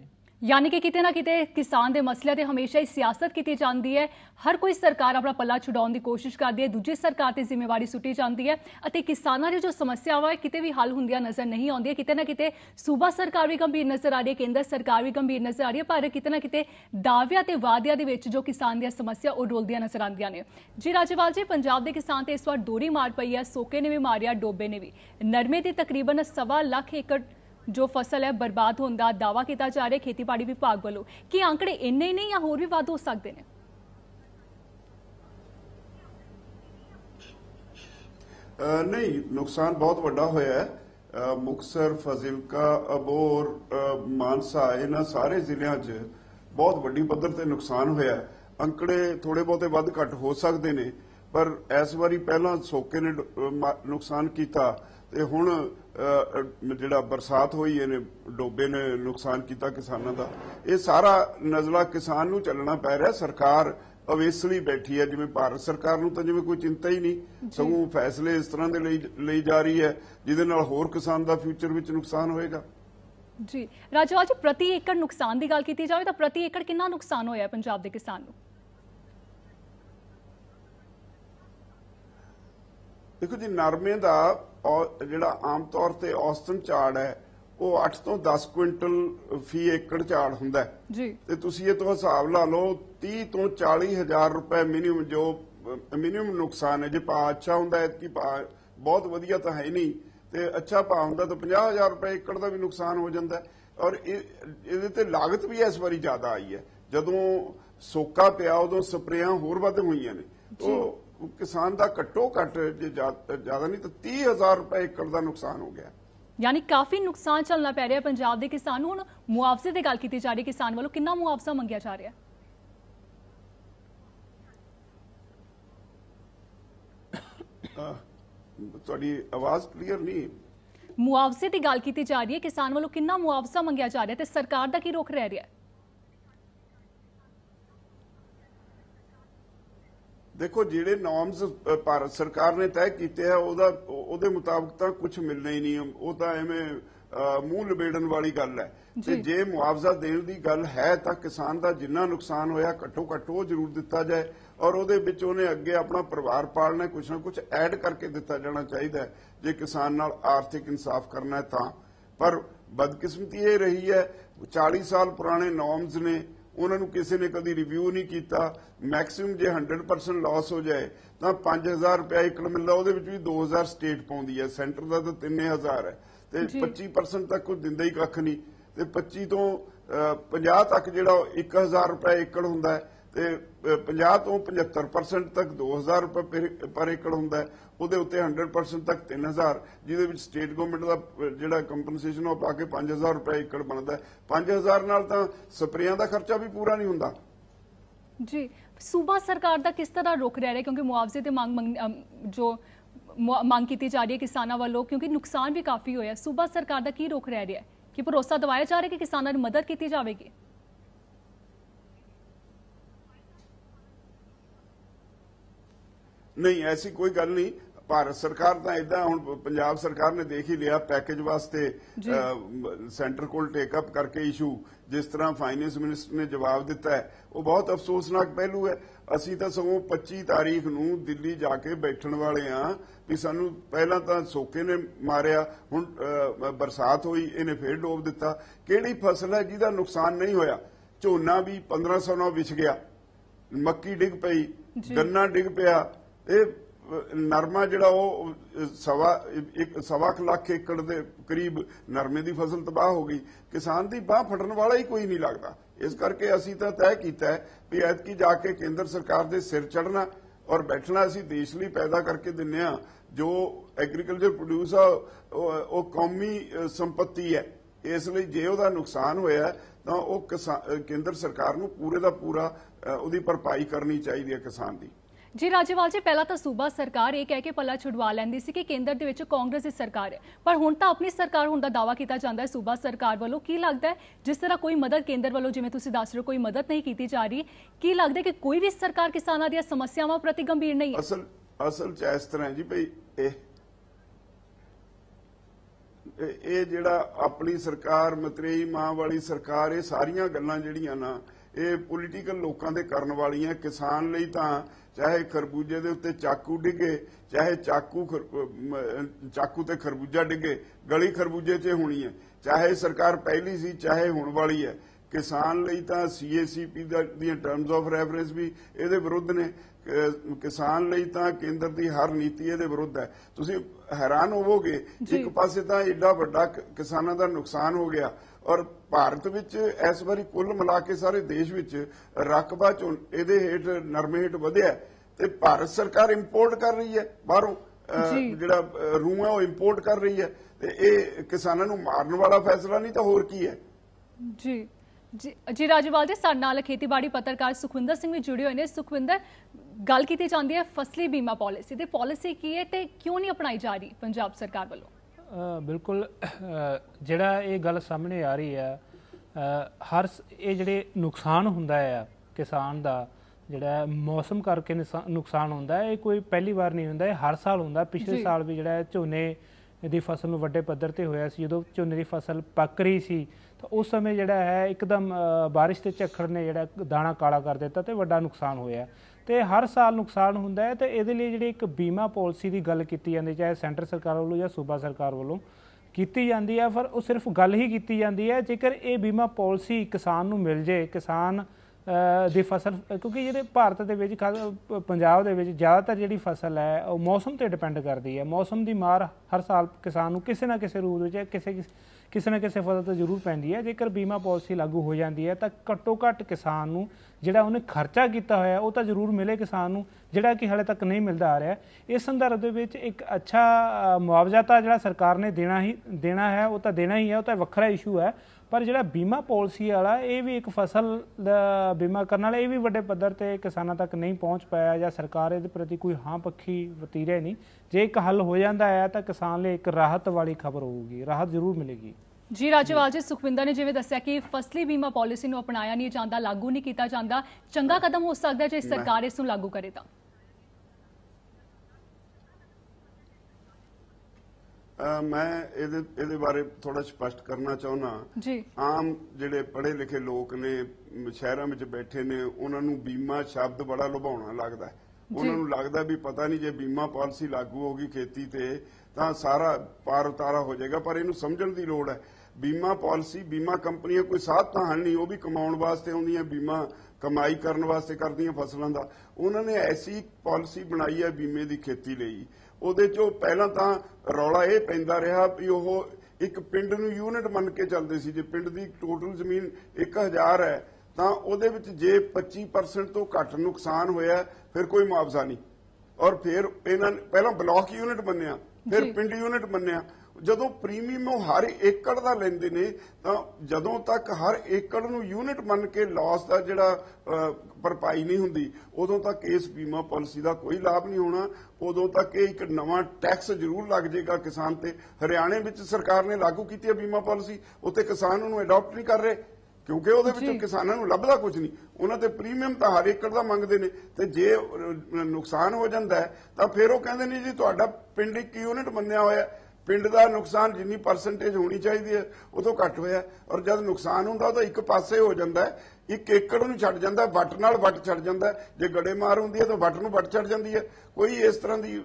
ਯਾਨੀ ਕਿ ਕਿਤੇ ਨਾ ਕਿਤੇ ਕਿਸਾਨ ਦੇ ਮਸਲਿਆਂ ਤੇ ਹਮੇਸ਼ਾ ਹੀ ਸਿਆਸਤ ਕੀਤੀ ਜਾਂਦੀ ਹੈ। ਹਰ ਕੋਈ ਸਰਕਾਰ ਆਪਣਾ ਪੱਲਾ ਛੁਡਾਉਣ ਦੀ ਕੋਸ਼ਿਸ਼ ਕਰਦੀ ਹੈ। ਦੂਜੀ ਸਰਕਾਰ ਤੇ ਜ਼ਿੰਮੇਵਾਰੀ ਸੁੱਟੀ ਜਾਂਦੀ ਹੈ ਅਤੇ ਕਿਸਾਨਾਂ ਦੀ ਜੋ ਸਮੱਸਿਆਵਾਂ ਹੈ ਕਿਤੇ ਵੀ ਹੱਲ ਹੁੰਦੀਆਂ ਨਜ਼ਰ ਨਹੀਂ ਆਉਂਦੀਆਂ। ਕਿਤੇ ਨਾ ਕਿਤੇ ਸੂਬਾ ਸਰਕਾਰ ਵੀ ਗੰਭੀਰ ਨਜ਼ਰ ਆ ਰਹੀ ਹੈ, ਕੇਂਦਰ ਸਰਕਾਰ ਵੀ ਗੰਭੀਰ ਨਜ਼ਰ ਆ ਰਹੀ ਹੈ, ਪਰ ਕਿਤੇ ਨਾ ਕਿਤੇ ਦਾਅਵਿਆਂ ਤੇ ਵਾਅਦਿਆਂ ਦੇ ਵਿੱਚ ਜੋ ਕਿਸਾਨ ਦੀਆਂ ਸਮੱਸਿਆ, ਉਹ ਡੋਲਦੀਆਂ ਨਜ਼ਰ ਆਉਂਦੀਆਂ ਨੇ। ਜੀ ਰਾਜੇਵਾਲ ਜੀ, ਪੰਜਾਬ ਦੇ ਕਿਸਾਨ ਤੇ ਇਸ ਵਾਰ ਦੋਰੀ ਮਾਰ ਪਈ ਹੈ, ਸੋਕੇ ਨੇ ਵੀ ਮਾਰਿਆ, ਡੋਬੇ ਨੇ ਵੀ। ਨਰਮੇ ਦੀ ਤਕਰੀਬਨ ਸਵਾ ਲੱਖ ਏਕੜ ਜੋ ਫਸਲ ਹੈ ਬਰਬਾਦ ਹੋਣ ਦਾ ਦਾਵਾ ਕੀਤਾ ਜਾ ਰਿਹਾ ਖੇਤੀਬਾੜੀ ਵਿਭਾਗ ਵੱਲੋਂ। ਕੀ ਅੰਕੜੇ ਇੰਨੇ ਹੀ ਨਹੀਂ ਜਾਂ ਹੋਰ ਵੀ ਵੱਧ ਹੋ ਸਕਦੇ ਨੇ? ਅ, ਨਹੀਂ ਨੁਕਸਾਨ ਬਹੁਤ ਵੱਡਾ ਹੋਇਆ ਹੈ। ਅ, ਮੁਕਤਸਰ ਫਜ਼ਿਲਕਾ ਅਬੋਰ ਅ, ਮਾਨਸਾ ਇਹਨਾਂ ਸਾਰੇ ਜ਼ਿਲ੍ਹਿਆਂ 'ਚ ਬਹੁਤ ਵੱਡੀ ਪੱਧਰ ਤੇ ਨੁਕਸਾਨ ਹੋਇਆ ਹੈ। ਅੰਕੜੇ ਥੋੜੇ ਬਹੁਤੇ ਵੱਧ ਘੱਟ ਹੋ ਸਕਦੇ ਨੇ ਪਰ ਇਸ ਵਾਰੀ ਪਹਿਲਾਂ ਸੋਕੇ ਨੇ ਡ- ਅ, ਮਾ- ਨੁਕਸਾਨ ਕੀਤਾ। ਤੇ ਹੁਣ ਜਿਹੜਾ ਬਰਸਾਤ ਹੋਈ ਇਹਨੇ ਡੋਬੇ ਨੇ ਨੁਕਸਾਨ ਕੀਤਾ ਕਿਸਾਨਾਂ ਦਾ। ਇਹ ਸਾਰਾ ਨਜ਼ਲਾ ਕਿਸਾਨ ਨੂੰ ਚੱਲਣਾ ਪੈ ਰਿਹਾ। ਸਰਕਾਰ ਅਵੇਸਲੀ ਬੈਠੀ ਹੈ। ਜਿਵੇਂ ਭਾਰਤ ਸਰਕਾਰ ਨੂੰ ਤਾਂ ਜਿਵੇਂ ਕੋਈ ਚਿੰਤਾ ਹੀ ਨਹੀਂ। ਸਗੋਂ ਫੈਸਲੇ ਇਸ ਤਰ੍ਹਾਂ ਦੇ ਲਈ ਲਈ ਜਾ ਰਹੀ ਹੈ ਜਿਹਦੇ ਨਾਲ ਹੋਰ ਕਿਸਾਨ ਦਾ ਫਿਊਚਰ ਵਿੱਚ ਨੁਕਸਾਨ ਹੋਏਗਾ। ਜੀ। ਰਾਜਵਾਲ ਜੀ ਪ੍ਰਤੀ ਏਕੜ ਨੁਕਸਾਨ ਦੀ ਗੱਲ ਕੀਤੀ ਜਾਵੇ ਤਾਂ ਪ੍ਰਤੀ ਏਕੜ ਕਿੰਨਾ ਨੁਕਸਾਨ ਹੋਇਆ ਪੰਜਾਬ ਦੇ ਕਿਸਾਨ ਨੂੰ? ਦੇਖੋ ਜੀ ਨਰਮੇ ਦਾ ਜਿਹੜਾ ਆਮ ਤੌਰ ਤੇ ਔਸਤਨ ਝਾੜ ਹੈ ਉਹ 8 ਤੋਂ 10 ਕੁਇੰਟਲ ਫੀ ਏਕੜ ਝਾੜ ਹੁੰਦਾ ਹੈ। ਜੀ। ਤੇ ਤੁਸੀਂ ਇਹ ਤੋਂ ਹਿਸਾਬ ਲਾ ਲਓ 30 ਤੋਂ 40 ਹਜ਼ਾਰ ਰੁਪਏ ਮਿਨੀਮਮ ਜੋ ਮਿਨੀਮਮ ਨੁਕਸਾਨ ਹੈ। ਜੇ ਭਾਅ ਅੱਛਾ ਹੁੰਦਾ ਹੈ ਕਿ ਬਹੁਤ ਵਧੀਆ ਤਾਂ ਹੈ ਨਹੀਂ। ਤੇ ਅੱਛਾ ਭਾਅ ਹੁੰਦਾ ਤਾਂ 50000 ਰੁਪਏ ਏਕੜ ਦਾ ਵੀ ਨੁਕਸਾਨ ਹੋ ਜਾਂਦਾ ਔਰ ਇਹ ਇਹਦੇ ਤੇ ਲਾਗਤ ਵੀ ਇਸ ਵਾਰੀ ਜ਼ਿਆਦਾ ਆਈ ਹੈ। ਜਦੋਂ ਸੋਕਾ ਪਿਆ ਉਦੋਂ ਸਪਰੇਆਂ ਹੋਰ ਵੱਧ ਹੋਈਆਂ ਨੇ। ਉਹ ਕਿਸਾਨ ਦਾ ਘੱਟੋ ਘੱਟ ਜੇ ਜ਼ਿਆ- ਜ਼ਿਆਦਾ ਨਹੀਂ ਤਾਂ 30000 ਰੁਪਏ ਏਕੜ ਦਾ ਨੁਕਸਾਨ ਹੋ ਗਿਆ। ਯਾਨੀ ਕਾਫੀ ਨੁਕਸਾਨ ਝੱਲਣਾ ਪੈ ਰਿਹਾ ਪੰਜਾਬ ਦੇ ਕਿਸਾਨ ਨੂੰ। ਹੁਣ ਮੁਆਵਜ਼ੇ ਦੀ ਗੱਲ ਕੀਤੀ ਜਾ ਰਹੀ ਕਿਸਾਨ ਵੱਲੋਂ। ਕਿੰਨਾ ਮੁਆਵਜ਼ਾ ਮੰਗਿਆ ਜਾ ਰਿਹਾ? ਤੁਹਾਡੀ ਆਵਾਜ਼ ਕਲੀਅਰ ਨਹੀਂ। ਮੁਆਵਜ਼ੇ ਦੀ ਗੱਲ ਕੀਤੀ ਜਾ ਰਹੀ ਹੈ। ਕਿਸਾਨ ਵੱਲੋਂ ਕਿੰਨਾ ਮੁਆਵਜ਼ਾ ਮੰਗਿਆ ਜਾ ਰਿਹਾ ਤੇ ਸਰਕਾਰ ਦਾ ਕੀ ਰੁਖ ਰਹਿ ਰਿਹਾ ਹੈ? ਦੇਖੋ ਜਿਹੜੇ ਨਾਰਮਸ ਭਾਰਤ ਸਰਕਾਰ ਨੇ ਤੈਅ ਕੀਤੇ ਆ ਉਹਦਾ ਉਹਦੇ ਮੁਤਾਬਕ ਤਾਂ ਕੁਝ ਮਿਲਣਾ ਹੀ ਨਹੀਂ ਉਹ ਤਾਂ ਐਵੇਂ ਮੂੰਹ ਲਬੇੜਨ ਵਾਲੀ ਗੱਲ ਹੈ। ਤੇ ਜੇ। ਮੁਆਵਜ਼ਾ ਦੇਣ ਦੀ ਗੱਲ ਹੈ ਤਾਂ ਕਿਸਾਨ ਦਾ ਜਿੰਨਾ ਨੁਕਸਾਨ ਹੋਇਆ ਘੱਟੋ ਘੱਟ ਉਹ ਜ਼ਰੂਰ ਦਿੱਤਾ ਜਾਏ ਔਰ ਉਹਦੇ ਵਿੱਚ ਉਹਨੇ ਅੱਗੇ ਆਪਣਾ ਪਰਿਵਾਰ ਪਾਲਣਾ ਕੁਝ ਨਾ ਕੁਝ ਐਡ ਕਰਕੇ ਦਿੱਤਾ ਜਾਣਾ ਚਾਹੀਦਾ ਹੈ। ਜੇ ਕਿਸਾਨ ਨਾਲ ਆਰਥਿਕ ਇਨਸਾਫ ਕਰਨਾ ਹੈ ਤਾਂ। ਪਰ ਬਦਕਿਸਮਤੀ ਇਹ ਰਹੀ ਹੈ 40 ਸਾਲ ਪੁਰਾਣੇ ਨਾਰਮਸ ਨੇ ਉਹਨਾਂ ਨੂੰ ਕਿਸੇ ਨੇ ਕਦੀ ਰਿਵਿਊ ਨਹੀਂ ਕੀਤਾ। ਮੈਕਸਿਮਮ ਜੇ 100% ਲਾਸ ਹੋ ਜਾਏ ਤਾਂ 5000 ਰੁਪਏ ਏਕੜ ਮਿਲਦਾ ਉਹਦੇ ਵਿੱਚ ਵੀ 2000 ਸਟੇਟ ਪਾਉਂਦੀ ਹੈ। ਸੈਂਟਰ ਦਾ ਤਾਂ 3000 ਹੈ। ਤੇ 25% ਤੱਕ ਕੋਈ ਦਿੰਦਾ ਹੀ ਕੱਖ ਨਹੀਂ। ਤੇ 25 ਤੋਂ ਅਹ, 50 ਤੱਕ ਜਿਹੜਾ ਉਹ 1000 ਰੁਪਏ ਏਕੜ ਹੁੰਦਾ ਹੈ। ਤੇ 50 ਤੋਂ 75% ਤੱਕ 2000 ਰੁਪਏ ਪਰ- ਏਕੜ ਹੁੰਦਾ ਹੈ। ਉਹਦੇ ਉੱਤੇ 100% ਤੱਕ 3000 ਜਿਹਦੇ ਵਿੱਚ ਸਟੇਟ ਗਵਰਨਮੈਂਟ ਦਾ ਜਿਹੜਾ ਕੰਪਨਸੇਸ਼ਨ ਉਹ ਪਾ ਕੇ 5000 ਰੁਪਏ ਏਕੜ ਬਣਦਾ 5000 ਨਾਲ ਤਾਂ ਸਪਰੇਆਂ ਦਾ ਖਰਚਾ ਵੀ ਪੂਰਾ ਨਹੀਂ ਹੁੰਦਾ। ਜੀ, ਸੂਬਾ ਸਰਕਾਰ ਦਾ ਕਿਸ ਤਰ੍ਹਾਂ ਰੁਕ ਰਿਹਾ ਹੈ? ਕਿਉਂਕਿ ਮੁਆਵਜ਼ੇ ਤੇ ਮੰਗ ਮੰਗ- ਜੋ ਮੰਗ ਕੀਤੀ ਜਾ ਰਹੀ ਹੈ ਕਿਸਾਨਾਂ ਵੱਲੋਂ, ਕਿਉਂਕਿ ਨੁਕਸਾਨ ਵੀ ਕਾਫੀ ਹੋਇਆ ਸੂਬਾ ਸਰਕਾਰ ਦਾ ਕੀ ਰੁਕ ਰਹਿ ਰਿਹਾ ਹੈ? ਕਿ ਭਰੋਸਾ ਦਿਵਾਇਆ ਜਾ ਰਿਹਾ ਕਿ ਕਿਸਾਨਾਂ ਦੀ ਮਦਦ ਕੀਤੀ ਜਾਵੇਗੀ? ਨਹੀਂ ਐਸੀ ਕੋਈ ਗੱਲ ਨਹੀਂ। ਭਾਰਤ ਸਰਕਾਰ ਤਾਂ ਇਦਾਂ ਹੁਣ ਪੰਜਾਬ ਸਰਕਾਰ ਨੇ ਦੇਖ ਹੀ ਲਿਆ ਪੈਕੇਜ ਵਾਸਤੇ ਸੈਂਟਰ ਕੋਲ ਟੇਕ ਅਪ ਕਰਕੇ ਇਸ਼ੂ ਜਿਸ ਤਰ੍ਹਾਂ ਫਾਈਨੈਂਸ ਮਿਨਿਸਟਰ ਨੇ ਜਵਾਬ ਦਿੱਤਾ ਹੈ ਉਹ ਬਹੁਤ ਅਫਸੋਸਨਾਕ ਪਹਿਲੂ ਹੈ। ਅਸੀਂ ਤਾਂ ਸਗੋਂ 25 ਤਾਰੀਖ ਨੂੰ ਦਿੱਲੀ ਜਾ ਕੇ ਬੈਠਣ ਵਾਲੇ ਆ ਵੀ ਸਾਨੂੰ ਪਹਿਲਾਂ ਤਾਂ ਸੋਕੇ ਨੇ ਮਾਰਿਆ ਹੁਣ ਬਰਸਾਤ ਹੋਈ ਇਹਨੇ ਫੇਰ ਡੋਬ ਦਿੱਤਾ। ਕਿਹੜੀ ਫਸਲ ਹੈ ਜਿਹਦਾ ਨੁਕਸਾਨ ਨਹੀਂ ਹੋਇਆ? ਝੋਨਾ ਵੀ 1500 ਨਾਲ ਵਿਛ ਗਿਆ। ਮੱਕੀ ਡਿੱਗ ਪਈ ਗੰਨਾ ਡਿੱਗ ਪਿਆ ਇਹ ਨਰਮਾ ਜਿਹੜਾ ਉਹ ਸਵਾ, ਇੱਕ, ਸਵਾ ਕੁ ਲੱਖ ਏਕੜ ਦੇ ਕਰੀਬ ਨਰਮੇ ਦੀ ਫਸਲ ਤਬਾਹ ਹੋ ਗਈ। ਕਿਸਾਨ ਦੀ ਬਾਹ ਫਟਣ ਵਾਲਾ ਹੀ ਕੋਈ ਨਹੀਂ ਲੱਗਦਾ। ਇਸ ਕਰਕੇ ਅਸੀਂ ਤਾਂ ਤੈਅ ਕੀਤਾ ਹੈ ਵੀ ਐਤਕੀ ਜਾ ਕੇ ਕੇਂਦਰ ਸਰਕਾਰ ਦੇ ਸਿਰ ਚੜਨਾ ਔਰ ਬੈਠਣਾ ਅਸੀਂ ਦੇਸ਼ ਲਈ ਪੈਦਾ ਕਰਕੇ ਦਿੰਨੇ ਆ ਜੋ ਐਗਰੀਕਲਚਰ ਪ੍ਰੋਡਿਊਸ ਆ ਉਹ ਕੌਮੀ ਸੰਪਤੀ ਹੈ, ਇਸ ਲਈ ਜੇ ਉਹਦਾ ਨੁਕਸਾਨ ਹੋਇਆ ਤਾਂ ਉਹ ਕਿਸਾ- ਕੇਂਦਰ ਸਰਕਾਰ ਨੂੰ ਪੂਰੇ ਦਾ ਪੂਰਾ ਉਹਦੀ ਭਰਪਾਈ ਕਰਨੀ ਚਾਹੀਦੀ ਹੈ ਕਿਸਾਨ ਦੀ। ਜੀ ਰਾਜੇਵਾਲ ਜੀ, ਪਹਿਲਾਂ ਤਾਂ ਸੂਬਾ ਸਰਕਾਰ ਇਹ ਕਹਿ ਕੇ ਪੱਲਾ ਛੁਡਵਾ ਲੈਂਦੀ ਸੀ ਕਿ ਕੇਂਦਰ ਦੇ ਵਿੱਚ ਕਾਂਗਰਸ ਦੀ ਸਰਕਾਰ ਹੈ। ਪਰ ਹੁਣ ਤਾਂ ਆਪਣੀ ਸਰਕਾਰ ਹੋਣ ਦਾ ਦਾਵਾ ਕੀਤਾ ਜਾਂਦਾ ਹੈ ਸੂਬਾ ਸਰਕਾਰ ਵੱਲੋਂ। ਕੀ ਲੱਗਦਾ ਹੈ ਜਿਸ ਤਰ੍ਹਾਂ ਕੋਈ ਮਦਦ ਕੇਂਦਰ ਵੱਲੋਂ, ਜਿਵੇਂ ਤੁਸੀਂ ਦੱਸ ਰਹੇ ਹੋ, ਕੋਈ ਮਦਦ ਨਹੀਂ ਕੀਤੀ ਜਾ ਰਹੀ, ਕੀ ਲੱਗਦਾ ਕਿ ਕੋਈ ਵੀ ਸਰਕਾਰ ਕਿਸਾਨਾਂ ਦੀਆਂ ਸਮੱਸਿਆਵਾਂ ਪ੍ਰਤੀ ਗੰਭੀਰ ਨਹੀਂ ਹੈ? ਅਸਲ ਅਸਲ ਚ ਇਸ ਤਰ੍ਹਾਂ ਜੀ ਭਈ ਇਹ- ਇਹ ਜਿਹੜਾ ਆਪਣੀ ਸਰਕਾਰ, ਮਤਰੇਈ ਮਾਂ ਵਾਲੀ ਸਰਕਾਰ, ਇਹ ਸਾਰੀਆਂ ਗੱਲਾਂ ਜਿਹੜੀਆਂ ਨਾ ਇਹ ਪੋਲੀਟੀਕਲ ਲੋਕਾਂ ਦੇ ਕਰਨ ਵਾਲੀਆਂ ਕਿਸਾਨ ਲਈ ਤਾਂ ਚਾਹੇ ਖਰਬੂਜੇ ਦੇ ਉੱਤੇ ਚਾਕੂ ਡਿੱਗੇ ਚਾਹੇ ਚਾਕੂ ਚਾਕੂ ਤੇ ਖਰਬੂਜਾ ਡਿੱਗੇ ਗਲੀ ਖਰਬੂਜੇ 'ਚ ਹੋਣੀ ਹੈ। ਚਾਹੇ ਸਰਕਾਰ ਪਹਿਲੀ ਸੀ ਚਾਹੇ ਹੁਣ ਵਾਲੀ ਹੈ। ਕਿਸਾਨ ਲਈ ਤਾਂ ਸੀਏਸੀਪੀ ਦੀਆਂ ਟਰਮਸ ਆਫ ਰੈਫਰੈਂਸ ਵੀ ਇਹਦੇ ਵਿਰੁੱਧ ਨੇ। ਕਿਸਾਨ ਲਈ ਤਾਂ ਕੇਂਦਰ ਦੀ ਹਰ ਨੀਤੀ ਇਹਦੇ ਵਿਰੁੱਧ ਹੈ। ਤੁਸੀਂ ਹੈਰਾਨ ਹੋਵੋਗੇ ਇੱਕ ਪਾਸੇ ਤਾਂ ਐਡਾ ਵੱਡਾ ਕਿਸਾਨਾਂ ਦਾ ਨੁਕਸਾਨ ਹੋ ਗਿਆ। ਔਰ ਭਾਰਤ ਵਿੱਚ ਇਸ ਵਾਰੀ ਕੁੱਲ ਮਿਲਾ ਕੇ ਸਾਰੇ ਦੇਸ਼ ਵਿੱਚ ਰਕਬਾ ਚੋਂ ਇਹਦੇ ਹੇਠ ਨਰਮੇ ਹੇਠ ਵਧਿਆ ਤੇ ਭਾਰਤ ਸਰਕਾਰ ਇੰਪੋਰਟ ਕਰ ਰਹੀ ਹੈ ਬਾਹਰੋਂ। ਜਿਹੜਾ ਰੂਹ ਹੈ ਉਹ ਇੰਪੋਰਟ ਕਰ ਰਹੀ ਹੈ ਤੇ ਇਹ ਕਿਸਾਨਾਂ ਨੂੰ ਮਾਰਨ ਵਾਲਾ ਫੈਸਲਾ ਨਹੀਂ ਤਾਂ ਹੋਰ ਕੀ ਹੈ? ਜੀ। ਜੀ ਰਾਜੇਵਾਲ ਜੀ ਸਾਡੇ ਨਾਲ ਖੇਤੀਬਾੜੀ ਪੱਤਰਕਾਰ ਸੁਖਵਿੰਦਰ ਸਿੰਘ ਵੀ ਜੁੜੇ ਹੋਏ ਨੇ। ਸੁਖਵਿੰਦਰ ਗੱਲ ਕੀਤੀ ਜਾਂਦੀ ਹੈ ਫਸਲੀ ਬੀਮਾ ਪਾਲਿਸੀ ਤੇ ਪਾਲਿਸੀ ਕੀ ਹੈ ਤੇ ਕਿਉਂ ਨਹੀਂ ਅਪਣਾਈ ਜਾ ਰਹੀ ਪੰਜਾਬ ਸਰਕਾਰ ਵੱਲੋਂ? ਬਿਲਕੁਲ ਜਿਹੜਾ ਇਹ ਗੱਲ ਸਾਹਮਣੇ ਆ ਰਹੀ ਹੈ ਅ, ਹਰ ਇਹ ਜਿਹੜੇ ਨੁਕਸਾਨ ਹੁੰਦਾ ਹੈ ਕਿਸਾਨ ਦਾ ਜਿਹੜਾ ਮੌਸਮ ਕਰਕੇ ਨੁਕਸਾ- ਨੁਕਸਾਨ ਹੁੰਦਾ ਹੈ ਇਹ ਕੋਈ ਪਹਿਲੀ ਵਾਰ ਨਹੀਂ ਹੁੰਦਾ ਇਹ ਹਰ ਸਾਲ ਹੁੰਦਾ ਪਿਛਲੇ। ਸਾਲ ਵੀ ਜਿਹੜਾ ਝੋਨੇ ਦੀ ਫਸਲ ਨੂੰ ਵੱਡੇ ਪੱਧਰ ਤੇ ਹੋਇਆ ਸੀ ਜਦੋਂ ਝੋਨੇ ਦੀ ਫਸਲ ਪੱਕ ਰਹੀ ਸੀ ਤਾਂ ਉਸ ਸਮੇਂ ਜਿਹੜਾ ਹੈ ਇੱਕਦਮ ਬਾਰਿਸ਼ ਤੇ ਝੱਖੜ ਨੇ ਜਿਹੜਾ ਦਾਣਾ ਕਾਲਾ ਕਰ ਦਿੱਤਾ ਤੇ ਵੱਡਾ ਨੁਕਸਾਨ ਹੋਇਆ ਤੇ ਹਰ ਸਾਲ ਨੁਕਸਾਨ ਹੁੰਦਾ ਹੈ ਤੇ ਇਹਦੇ ਲਈ ਜਿਹੜੀ ਇੱਕ ਬੀਮਾ ਪਾਲਿਸੀ ਦੀ ਗੱਲ ਕੀਤੀ ਜਾਂਦੀ ਚਾਹੇ ਸੈਂਟਰ ਸਰਕਾਰ ਵੱਲੋਂ ਜਾਂ ਸੂਬਾ ਸਰਕਾਰ ਵੱਲੋਂ ਕੀਤੀ ਜਾਂਦੀ ਹੈ, ਪਰ ਉਹ ਸਿਰਫ ਗੱਲ ਹੀ ਕੀਤੀ ਜਾਂਦੀ ਹੈ, ਜੇਕਰ ਇਹ ਬੀਮਾ ਪਾਲਿਸੀ ਕਿਸਾਨ ਨੂੰ ਮਿਲ ਜੇ ਕਿਸਾਨ ਦੀ ਫਸਲ, ਕਿਉਂਕਿ ਜਿਹੜੇ ਭਾਰਤ ਦੇ ਵਿੱਚ ਖਾਸ- ਪੰਜਾਬ ਦੇ ਵਿੱਚ ਜ਼ਿਆਦਾਤਰ ਜਿਹੜੀ ਫਸਲ ਹੈ, ਉਹ ਮੌਸਮ ਤੇ ਡਿਪੈਂਡ ਕਰਦੀ ਹੈ। ਮੌਸਮ ਦੀ ਮਾਰ ਹਰ ਸਾਲ ਕਿਸਾਨ ਨੂੰ ਕਿਸੇ ਨਾ ਕਿਸੇ ਰੂਪ ਵਿੱਚ ਕਿਸੇ ਕਿਸੇ ਨਾ ਕਿਸੇ ਫਸਲ ਤੇ ਜ਼ਰੂਰ ਪੈਂਦੀ ਹੈ। ਜੇਕਰ ਬੀਮਾ ਪਾਲਿਸੀ ਲਾਗੂ ਹੋ ਜਾਂਦੀ ਹੈ, ਤਾਂ ਘੱਟੋ ਘੱਟ ਕਿਸਾਨ ਨੂੰ ਜਿਹੜਾ ਉਹਨੇ ਖਰਚਾ ਕੀਤਾ ਹੋਇਆ, ਉਹ ਤਾਂ ਜ਼ਰੂਰ ਮਿਲੇ ਕਿਸਾਨ ਨੂੰ, ਜਿਹੜਾ ਕਿ ਹਾਲੇ ਤੱਕ ਨਹੀਂ ਮਿਲਦਾ ਆ ਰਿਹਾ। ਇਸ ਸੰਦਰਭ ਦੇ ਵਿੱਚ ਇੱਕ ਅੱਛਾ ਮੁਆਵਜ਼ਾ ਤਾਂ ਜਿਹੜਾ ਸਰਕਾਰ ਨੇ ਦੇਣਾ ਹੀ, ਦੇਣਾ ਹੈ, ਉਹ ਤਾਂ ਦੇਣਾ ਹੀ ਹੈ, ਉਹ ਤਾਂ ਵੱਖਰਾ ਇਸ਼ੂ ਹੈ। ਪਰ ਜਿਹੜਾ ਬੀਮਾ ਪਾਲਿਸੀ ਵਾਲਾ ਇਹ ਵੀ ਇੱਕ ਫਸਲ ਦਾ ਬੀਮਾ ਕਰਨ ਵਾਲਾ ਇਹ ਵੀ ਵੱਡੇ ਪੱਧਰ ਤੇ ਕਿਸਾਨਾਂ ਤੱਕ ਨਹੀਂ ਪਹੁੰਚ ਪਾਇਆ ਜਾਂ ਸਰਕਾਰ ਇਹਦੇ ਪ੍ਰਤੀ ਕੋਈ ਹਾਂ ਪੱਖੀ ਵਤੀਰੇ ਨਹੀਂ। ਜੇ ਇੱਕ ਹੱਲ ਹੋ ਜਾਂਦਾ ਹੈ ਤਾਂ ਕਿਸਾਨ ਲਈ ਇੱਕ ਰਾਹਤ ਵਾਲੀ ਖਬਰ ਹੋਊਗੀ। ਰਾਹਤ ਜ਼ਰੂਰ ਮਿਲੇਗੀ। ਜੀ ਰਾਜਵਾਲ ਜੀ ਸੁਖਵਿੰਦਰ ਨੇ ਜਿਵੇਂ ਦੱਸਿਆ ਕਿ ਫਸਲੀ ਬੀਮਾ ਪਾਲਿਸੀ ਨੂੰ ਅਪਣਾਇਆ ਨਹੀਂ ਜਾਂਦਾ ਲਾਗੂ ਨਹੀਂ ਕੀਤਾ ਜਾਂਦਾ। ਚੰਗਾ ਕਦਮ ਹੋ ਸਕਦਾ ਜੇ ਸਰਕਾਰ ਇਸ ਨੂੰ ਲਾਗੂ ਕਰੇ ਤਾਂ। ਮੈਂ ਇਹਦੇ ਇਹਦੇ ਬਾਰੇ ਥੋੜਾ ਸਪਸ਼ਟ ਕਰਨਾ ਚਾਹੁੰਦਾ। ਜੀ। ਆਮ ਜਿਹੜੇ ਪੜ੍ਹੇ ਲਿਖੇ ਲੋਕ ਨੇ ਸ਼ਹਿਰਾਂ ਵਿੱਚ ਬੈਠੇ ਨੇ ਉਹਨਾਂ ਨੂੰ ਬੀਮਾ ਸ਼ਬਦ ਬੜਾ ਲੁਭਾਉਣਾ ਲੱਗਦਾ ਹੈ। ਉਹਨਾਂ ਨੂੰ ਲੱਗਦਾ ਵੀ ਪਤਾ ਨਹੀਂ ਜੇ ਬੀਮਾ ਪਾਲਿਸੀ ਲਾਗੂ ਹੋਗੀ ਖੇਤੀ ਤੇ ਤਾਂ ਸਾਰਾ ਪਾਰ ਉਤਾਰਾ ਹੋ ਜਾਏਗਾ ਪਰ ਇਹਨੂੰ ਸਮਝਣ ਦੀ ਲੋੜ ਹੈ। ਬੀਮਾ ਪਾਲਿਸੀ ਬੀਮਾ ਕੰਪਨੀਆਂ ਕੋਈ ਸਾਧ ਤਾਂ ਹਨ ਨਹੀਂ ਉਹ ਵੀ ਕਮਾਉਣ ਵਾਸਤੇ ਆਉਂਦੀਆਂ ਬੀਮਾ ਕਮਾਈ ਕਰਨ ਵਾਸਤੇ ਕਰਦੀਆਂ ਫਸਲਾਂ ਦਾ। ਉਹਨਾਂ ਨੇ ਐਸੀ ਪਾਲਿਸੀ ਬਣਾਈ ਹੈ ਬੀਮੇ ਦੀ ਖੇਤੀ ਲਈ ਉਹਦੇ ਚੋਂ ਪਹਿਲਾਂ ਤਾਂ ਰੌਲਾ ਇਹ ਪੈਂਦਾ ਰਿਹਾ ਵੀ ਉਹ ਇੱਕ ਪਿੰਡ ਨੂੰ ਯੂਨਿਟ ਮੰਨ ਕੇ ਚੱਲਦੇ ਸੀ। ਜੇ ਪਿੰਡ ਦੀ ਟੋਟਲ ਜ਼ਮੀਨ 1000 ਹੈ, ਤਾਂ ਉਹਦੇ ਵਿੱਚ ਜੇ 25% ਤੋਂ ਘੱਟ ਨੁਕਸਾਨ ਹੋਇਆ, ਫਿਰ ਕੋਈ ਮੁਆਵਜ਼ਾ ਨਹੀਂ। ਔਰ ਫਿਰ ਇਹਨਾਂ ਨੇ ਪਹਿਲਾਂ ਬਲਾਕ ਯੂਨਿਟ ਮੰਨਿਆ ਫਿਰ। ਪਿੰਡ ਯੂਨਿਟ ਮੰਨਿਆ। ਜਦੋਂ ਪ੍ਰੀਮੀਅਮ ਉਹ ਹਰ ਏਕੜ ਦਾ ਲੈਂਦੇ ਨੇ ਤਾਂ ਜਦੋਂ ਤੱਕ ਹਰ ਏਕੜ ਨੂੰ ਯੂਨਿਟ ਮੰਨ ਕੇ ਲਾਸ ਦਾ ਜਿਹੜਾ ਭਰਪਾਈ ਨਹੀਂ ਹੁੰਦੀ ਉਦੋਂ ਤੱਕ ਇਸ ਬੀਮਾ ਪਾਲਿਸੀ ਦਾ ਕੋਈ ਲਾਭ ਨਹੀਂ ਹੋਣਾ। ਉਦੋਂ ਤੱਕ ਇਹ ਇੱਕ ਨਵਾਂ ਟੈਕਸ ਜ਼ਰੂਰ ਲੱਗ ਜਾਏਗਾ ਕਿਸਾਨ ਤੇ। ਹਰਿਆਣੇ ਵਿੱਚ ਸਰਕਾਰ ਨੇ ਲਾਗੂ ਕੀਤੀ ਹੈ ਬੀਮਾ ਪਾਲਿਸੀ ਉੱਥੇ ਕਿਸਾਨ ਉਹਨੂੰ ਅਡਾਪਟ ਨਹੀਂ ਕਰ ਰਹੇ। ਕਿਉਂਕਿ ਉਹਦੇ ਵਿੱਚੋਂ। ਕਿਸਾਨਾਂ ਨੂੰ ਲੱਭਦਾ ਕੁਝ ਨਹੀਂ ਉਹਨਾਂ ਤੇ ਪ੍ਰੀਮੀਅਮ ਤਾਂ ਹਰ ਏਕੜ ਦਾ ਮੰਗਦੇ ਨੇ ਤੇ ਜੇ ਨੁਕਸਾਨ ਹੋ ਜਾਂਦਾ ਤਾਂ ਫਿਰ ਉਹ ਕਹਿੰਦੇ ਨੇ ਜੀ ਤੁਹਾਡਾ ਪਿੰਡ ਇੱਕ ਯੂਨਿਟ ਮੰਨਿਆ ਹੋਇਆ। ਪਿੰਡ ਦਾ ਨੁਕਸਾਨ ਜਿੰਨੀ ਪਰਸੈਂਟੇਜ ਹੋਣੀ ਚਾਹੀਦੀ ਹੈ ਉਹ ਤੋਂ ਘੱਟ ਹੋਇਆ ਔਰ ਜਦ ਨੁਕਸਾਨ ਹੁੰਦਾ ਤਾਂ ਇੱਕ ਪਾਸੇ ਹੋ ਜਾਂਦਾ ਇੱਕ ਏਕੜ ਨੂੰ ਛੱਡ ਜਾਂਦਾ ਵੱਟ ਨਾਲ ਵੱਟ ਛੱਡ ਜਾਂਦਾ। ਜੇ ਗੜੇ ਮਾਰ ਹੁੰਦੀ ਹੈ ਤਾਂ ਵੱਟ ਨੂੰ ਵੱਟ ਛੱਡ ਜਾਂਦੀ ਹੈ ਕੋਈ ਇਸ ਤਰ੍ਹਾਂ ਦੀ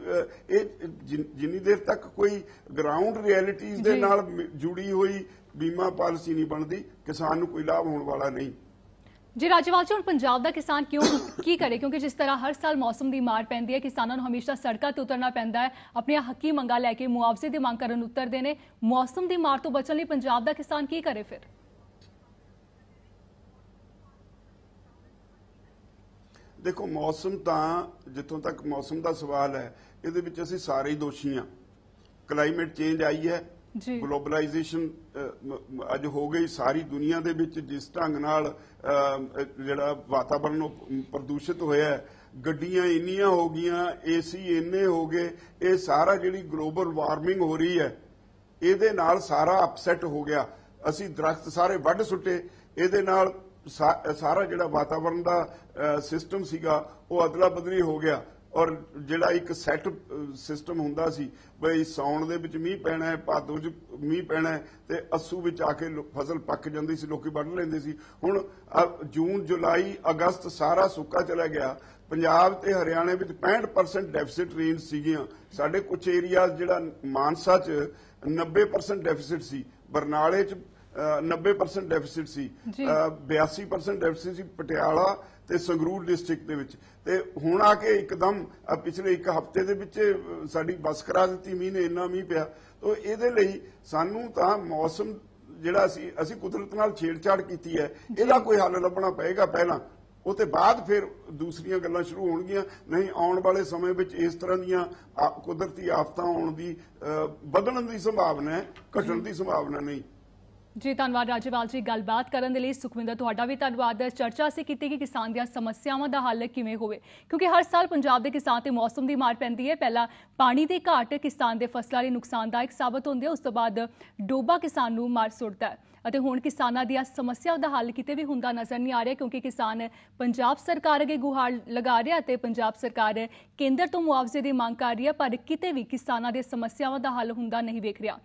ਇਹ ਜਿੰਨੀ ਦੇਰ ਤੱਕ ਕੋਈ ਗਰਾਊਂਡ ਰਿਐਲਿਟੀਜ਼ ਦੇ। ਨਾਲ ਜੁੜੀ ਹੋਈ ਬੀਮਾ ਪਾਲਿਸੀ ਨਹੀਂ ਬਣਦੀ ਕਿਸਾਨ ਨੂੰ ਕੋਈ ਲਾਭ ਹੋਣ ਵਾਲਾ ਨਹੀਂ ਜੀ ਰਾਜਵਾਲ ਜੀ, ਹੁਣ ਪੰਜਾਬ ਦਾ ਕਿਸਾਨ ਕਿਉਂ ਕੀ ਕਰੇ? ਕਿਉਂਕਿ ਜਿਸ ਤਰ੍ਹਾਂ ਹਰ ਸਾਲ ਮੌਸਮ ਦੀ ਮਾਰ ਪੈਂਦੀ ਹੈ, ਕਿਸਾਨਾਂ ਨੂੰ ਹਮੇਸ਼ਾ ਸੜਕਾਂ ਤੇ ਉਤਰਨਾ ਪੈਂਦਾ ਹੈ। ਆਪਣੀਆਂ ਹੱਕੀ ਮੰਗਾਂ ਲੈ ਕੇ ਮੁਆਵਜ਼ੇ ਦੀ ਮੰਗ ਕਰਨ ਉਤਰਦੇ ਨੇ। ਮੌਸਮ ਦੀ ਮਾਰ ਤੋਂ ਬਚਣ ਲਈ ਪੰਜਾਬ ਦਾ ਕਿਸਾਨ ਕੀ ਕਰੇ ਫਿਰ? ਦੇਖੋ, ਮੌਸਮ ਤਾਂ ਜਿੱਥੋਂ ਤੱਕ ਮੌਸਮ ਦਾ ਸਵਾਲ ਹੈ, ਇਹਦੇ ਵਿੱਚ ਅਸੀਂ ਸਾਰੇ ਹੀ ਦੋਸ਼ੀ ਹਾਂ। ਕਲਾਈਮੇਟ ਚੇਂਜ ਆਈ ਹੈ ਗਲੋਬਲਾਈਜੇਸ਼ਨ ਅੱਜ ਹੋ ਗਈ ਸਾਰੀ ਦੁਨੀਆ ਦੇ ਵਿੱਚ ਜਿਸ ਢੰਗ ਨਾਲ ਜਿਹੜਾ ਵਾਤਾਵਰਣ ਉਹ ਪ੍ਰਦੂਸ਼ਿਤ ਹੋਇਆ ਗੱਡੀਆਂ ਇੰਨੀਆਂ ਹੋ ਗਈਆਂ, ਏਸੀ ਇੰਨੇ ਹੋ ਗਏ, ਇਹ ਸਾਰਾ ਜਿਹੜੀ ਗਲੋਬਲ ਵਾਰਮਿੰਗ ਹੋ ਰਹੀ ਹੈ, ਇਹਦੇ ਨਾਲ ਸਾਰਾ ਅਪਸੈਟ ਹੋ ਗਿਆ। ਅਸੀਂ ਦਰਖਤ ਸਾਰੇ ਵੱਢ ਸੁੱਟੇ, ਇਹਦੇ ਨਾਲ ਸਾਰਾ ਜਿਹੜਾ ਵਾਤਾਵਰਣ ਦਾ ਸਿਸਟਮ ਸੀਗਾ, ਉਹ ਅਦਲਾ ਬਦਲੀ ਹੋ ਗਿਆ। ਔਰ ਜਿਹੜਾ ਇੱਕ ਸੈੱਟ ਸਿਸਟਮ ਹੁੰਦਾ ਸੀ ਬਈ ਸੌਣ ਦੇ ਵਿੱਚ ਮੀਂਹ ਪੈਣਾ ਹੈ ਭਾਦੋ 'ਚ ਮੀਂਹ ਪੈਣਾ ਹੈ ਤੇ ਅਸੂ ਵਿੱਚ ਆ ਕੇ ਫਸਲ ਪੱਕ ਜਾਂਦੀ ਸੀ ਲੋਕੀ ਵੱਢ ਲੈਂਦੇ ਸੀ। ਹੁਣ ਜੂਨ ਜੁਲਾਈ ਅਗਸਤ ਸਾਰਾ ਸੁੱਕਾ ਚਲਾ ਗਿਆ। ਪੰਜਾਬ ਤੇ ਹਰਿਆਣੇ ਵਿੱਚ 65% ਡੈਫਿਸਿਟ ਰੇਂਜ ਸੀਗੀਆਂ। ਸਾਡੇ ਕੁਝ ਏਰੀਆਜ਼ ਜਿਹੜਾ ਮਾਨਸਾ 'ਚ 90% ਡੈਫਿਸਿਟ ਸੀ ਬਰਨਾਲੇ 'ਚ ਅ, 90% ਡੈਫਿਸਿਟ ਸੀ ਜੀ। ਅ, 82% ਡੈਫਿਸਿਟ ਸੀ ਪਟਿਆਲਾ ਤੇ ਸੰਗਰੂਰ ਡਿਸਟ੍ਰਿਕਟ ਦੇ ਵਿੱਚ। ਤੇ ਹੁਣ ਆ ਕੇ ਇੱਕਦਮ ਪਿਛਲੇ ਇੱਕ ਹਫ਼ਤੇ ਦੇ ਵਿੱਚ ਸਾਡੀ ਬੱਸ ਕਰਾ ਦਿੱਤੀ ਮੀਂਹ ਨੇ ਇੰਨਾ ਮੀਂਹ ਪਿਆ। ਤੋ ਇਹਦੇ ਲਈ ਸਾਨੂੰ ਤਾਂ ਮੌਸਮ ਜਿਹੜਾ ਅਸੀਂ ਅਸੀਂ ਕੁਦਰਤ ਨਾਲ ਛੇੜਛਾੜ ਕੀਤੀ ਹੈ। ਇਹਦਾ ਕੋਈ ਹੱਲ ਲੱਭਣਾ ਪਏਗਾ ਪਹਿਲਾਂ। ਉਹ ਤੇ ਬਾਅਦ ਫਿਰ ਦੂਸਰੀਆਂ ਗੱਲਾਂ ਸ਼ੁਰੂ ਹੋਣਗੀਆਂ। ਨਹੀਂ ਆਉਣ ਵਾਲੇ ਸਮੇਂ ਵਿੱਚ ਇਸ ਤਰ੍ਹਾਂ ਦੀਆਂ ਕੁਦਰਤੀ ਆਫਤਾਂ ਆਉਣ ਦੀ ਵਧਣ ਦੀ ਸੰਭਾਵਨਾ ਹੈ ਘਟਣ ਦੀ ਸੰਭਾਵਨਾ ਨਹੀਂ। ਜੀ, ਧੰਨਵਾਦ ਰਾਜੇਵਾਲ ਜੀ ਗੱਲਬਾਤ ਕਰਨ ਦੇ ਲਈ। ਸੁਖਵਿੰਦਰ, ਤੁਹਾਡਾ ਵੀ ਧੰਨਵਾਦ। ਚਰਚਾ ਅਸੀਂ ਕੀਤੀ ਕਿ ਕਿਸਾਨ ਦੀਆਂ ਸਮੱਸਿਆਵਾਂ ਦਾ ਹੱਲ ਕਿਵੇਂ ਹੋਵੇ, ਕਿਉਂਕਿ ਹਰ ਸਾਲ ਪੰਜਾਬ ਦੇ ਕਿਸਾਨ ਤੇ ਮੌਸਮ ਦੀ ਮਾਰ ਪੈਂਦੀ ਹੈ। ਪਹਿਲਾਂ ਪਾਣੀ ਦੀ ਘਾਟ ਕਿਸਾਨ ਦੇ ਫਸਲਾਂ ਲਈ ਨੁਕਸਾਨਦਾਇਕ ਸਾਬਤ ਹੁੰਦੀ ਹੈ ਉਸ ਤੋਂ ਬਾਅਦ ਡੋਬਾ ਕਿਸਾਨ ਨੂੰ ਮਾਰ ਸੁੱਟਦਾ ਹੈ। ਅਤੇ ਹੁਣ ਕਿਸਾਨਾਂ ਦੀਆਂ ਸਮੱਸਿਆ ਦਾ ਹੱਲ ਕਿਤੇ ਵੀ ਹੁੰਦਾ ਨਜ਼ਰ ਨਹੀਂ ਆ ਰਿਹਾ, ਕਿਉਂਕਿ ਕਿਸਾਨ ਪੰਜਾਬ ਸਰਕਾਰ ਅੱਗੇ ਗੁਹਾਰ ਲਗਾ ਰਿਹਾ ਤੇ ਪੰਜਾਬ ਸਰਕਾਰ ਕੇਂਦਰ ਤੋਂ ਮੁਆਵਜ਼ੇ ਦੀ ਮੰਗ ਕਰ ਰਹੀ ਹੈ, ਪਰ ਕਿਤੇ ਵੀ ਕਿਸਾਨਾਂ ਦੇ ਸਮੱਸਿਆਵਾਂ ਦਾ ਹੱਲ ਹੁੰਦਾ ਨਹੀਂ ਵੇਖ ਰਿਹਾ।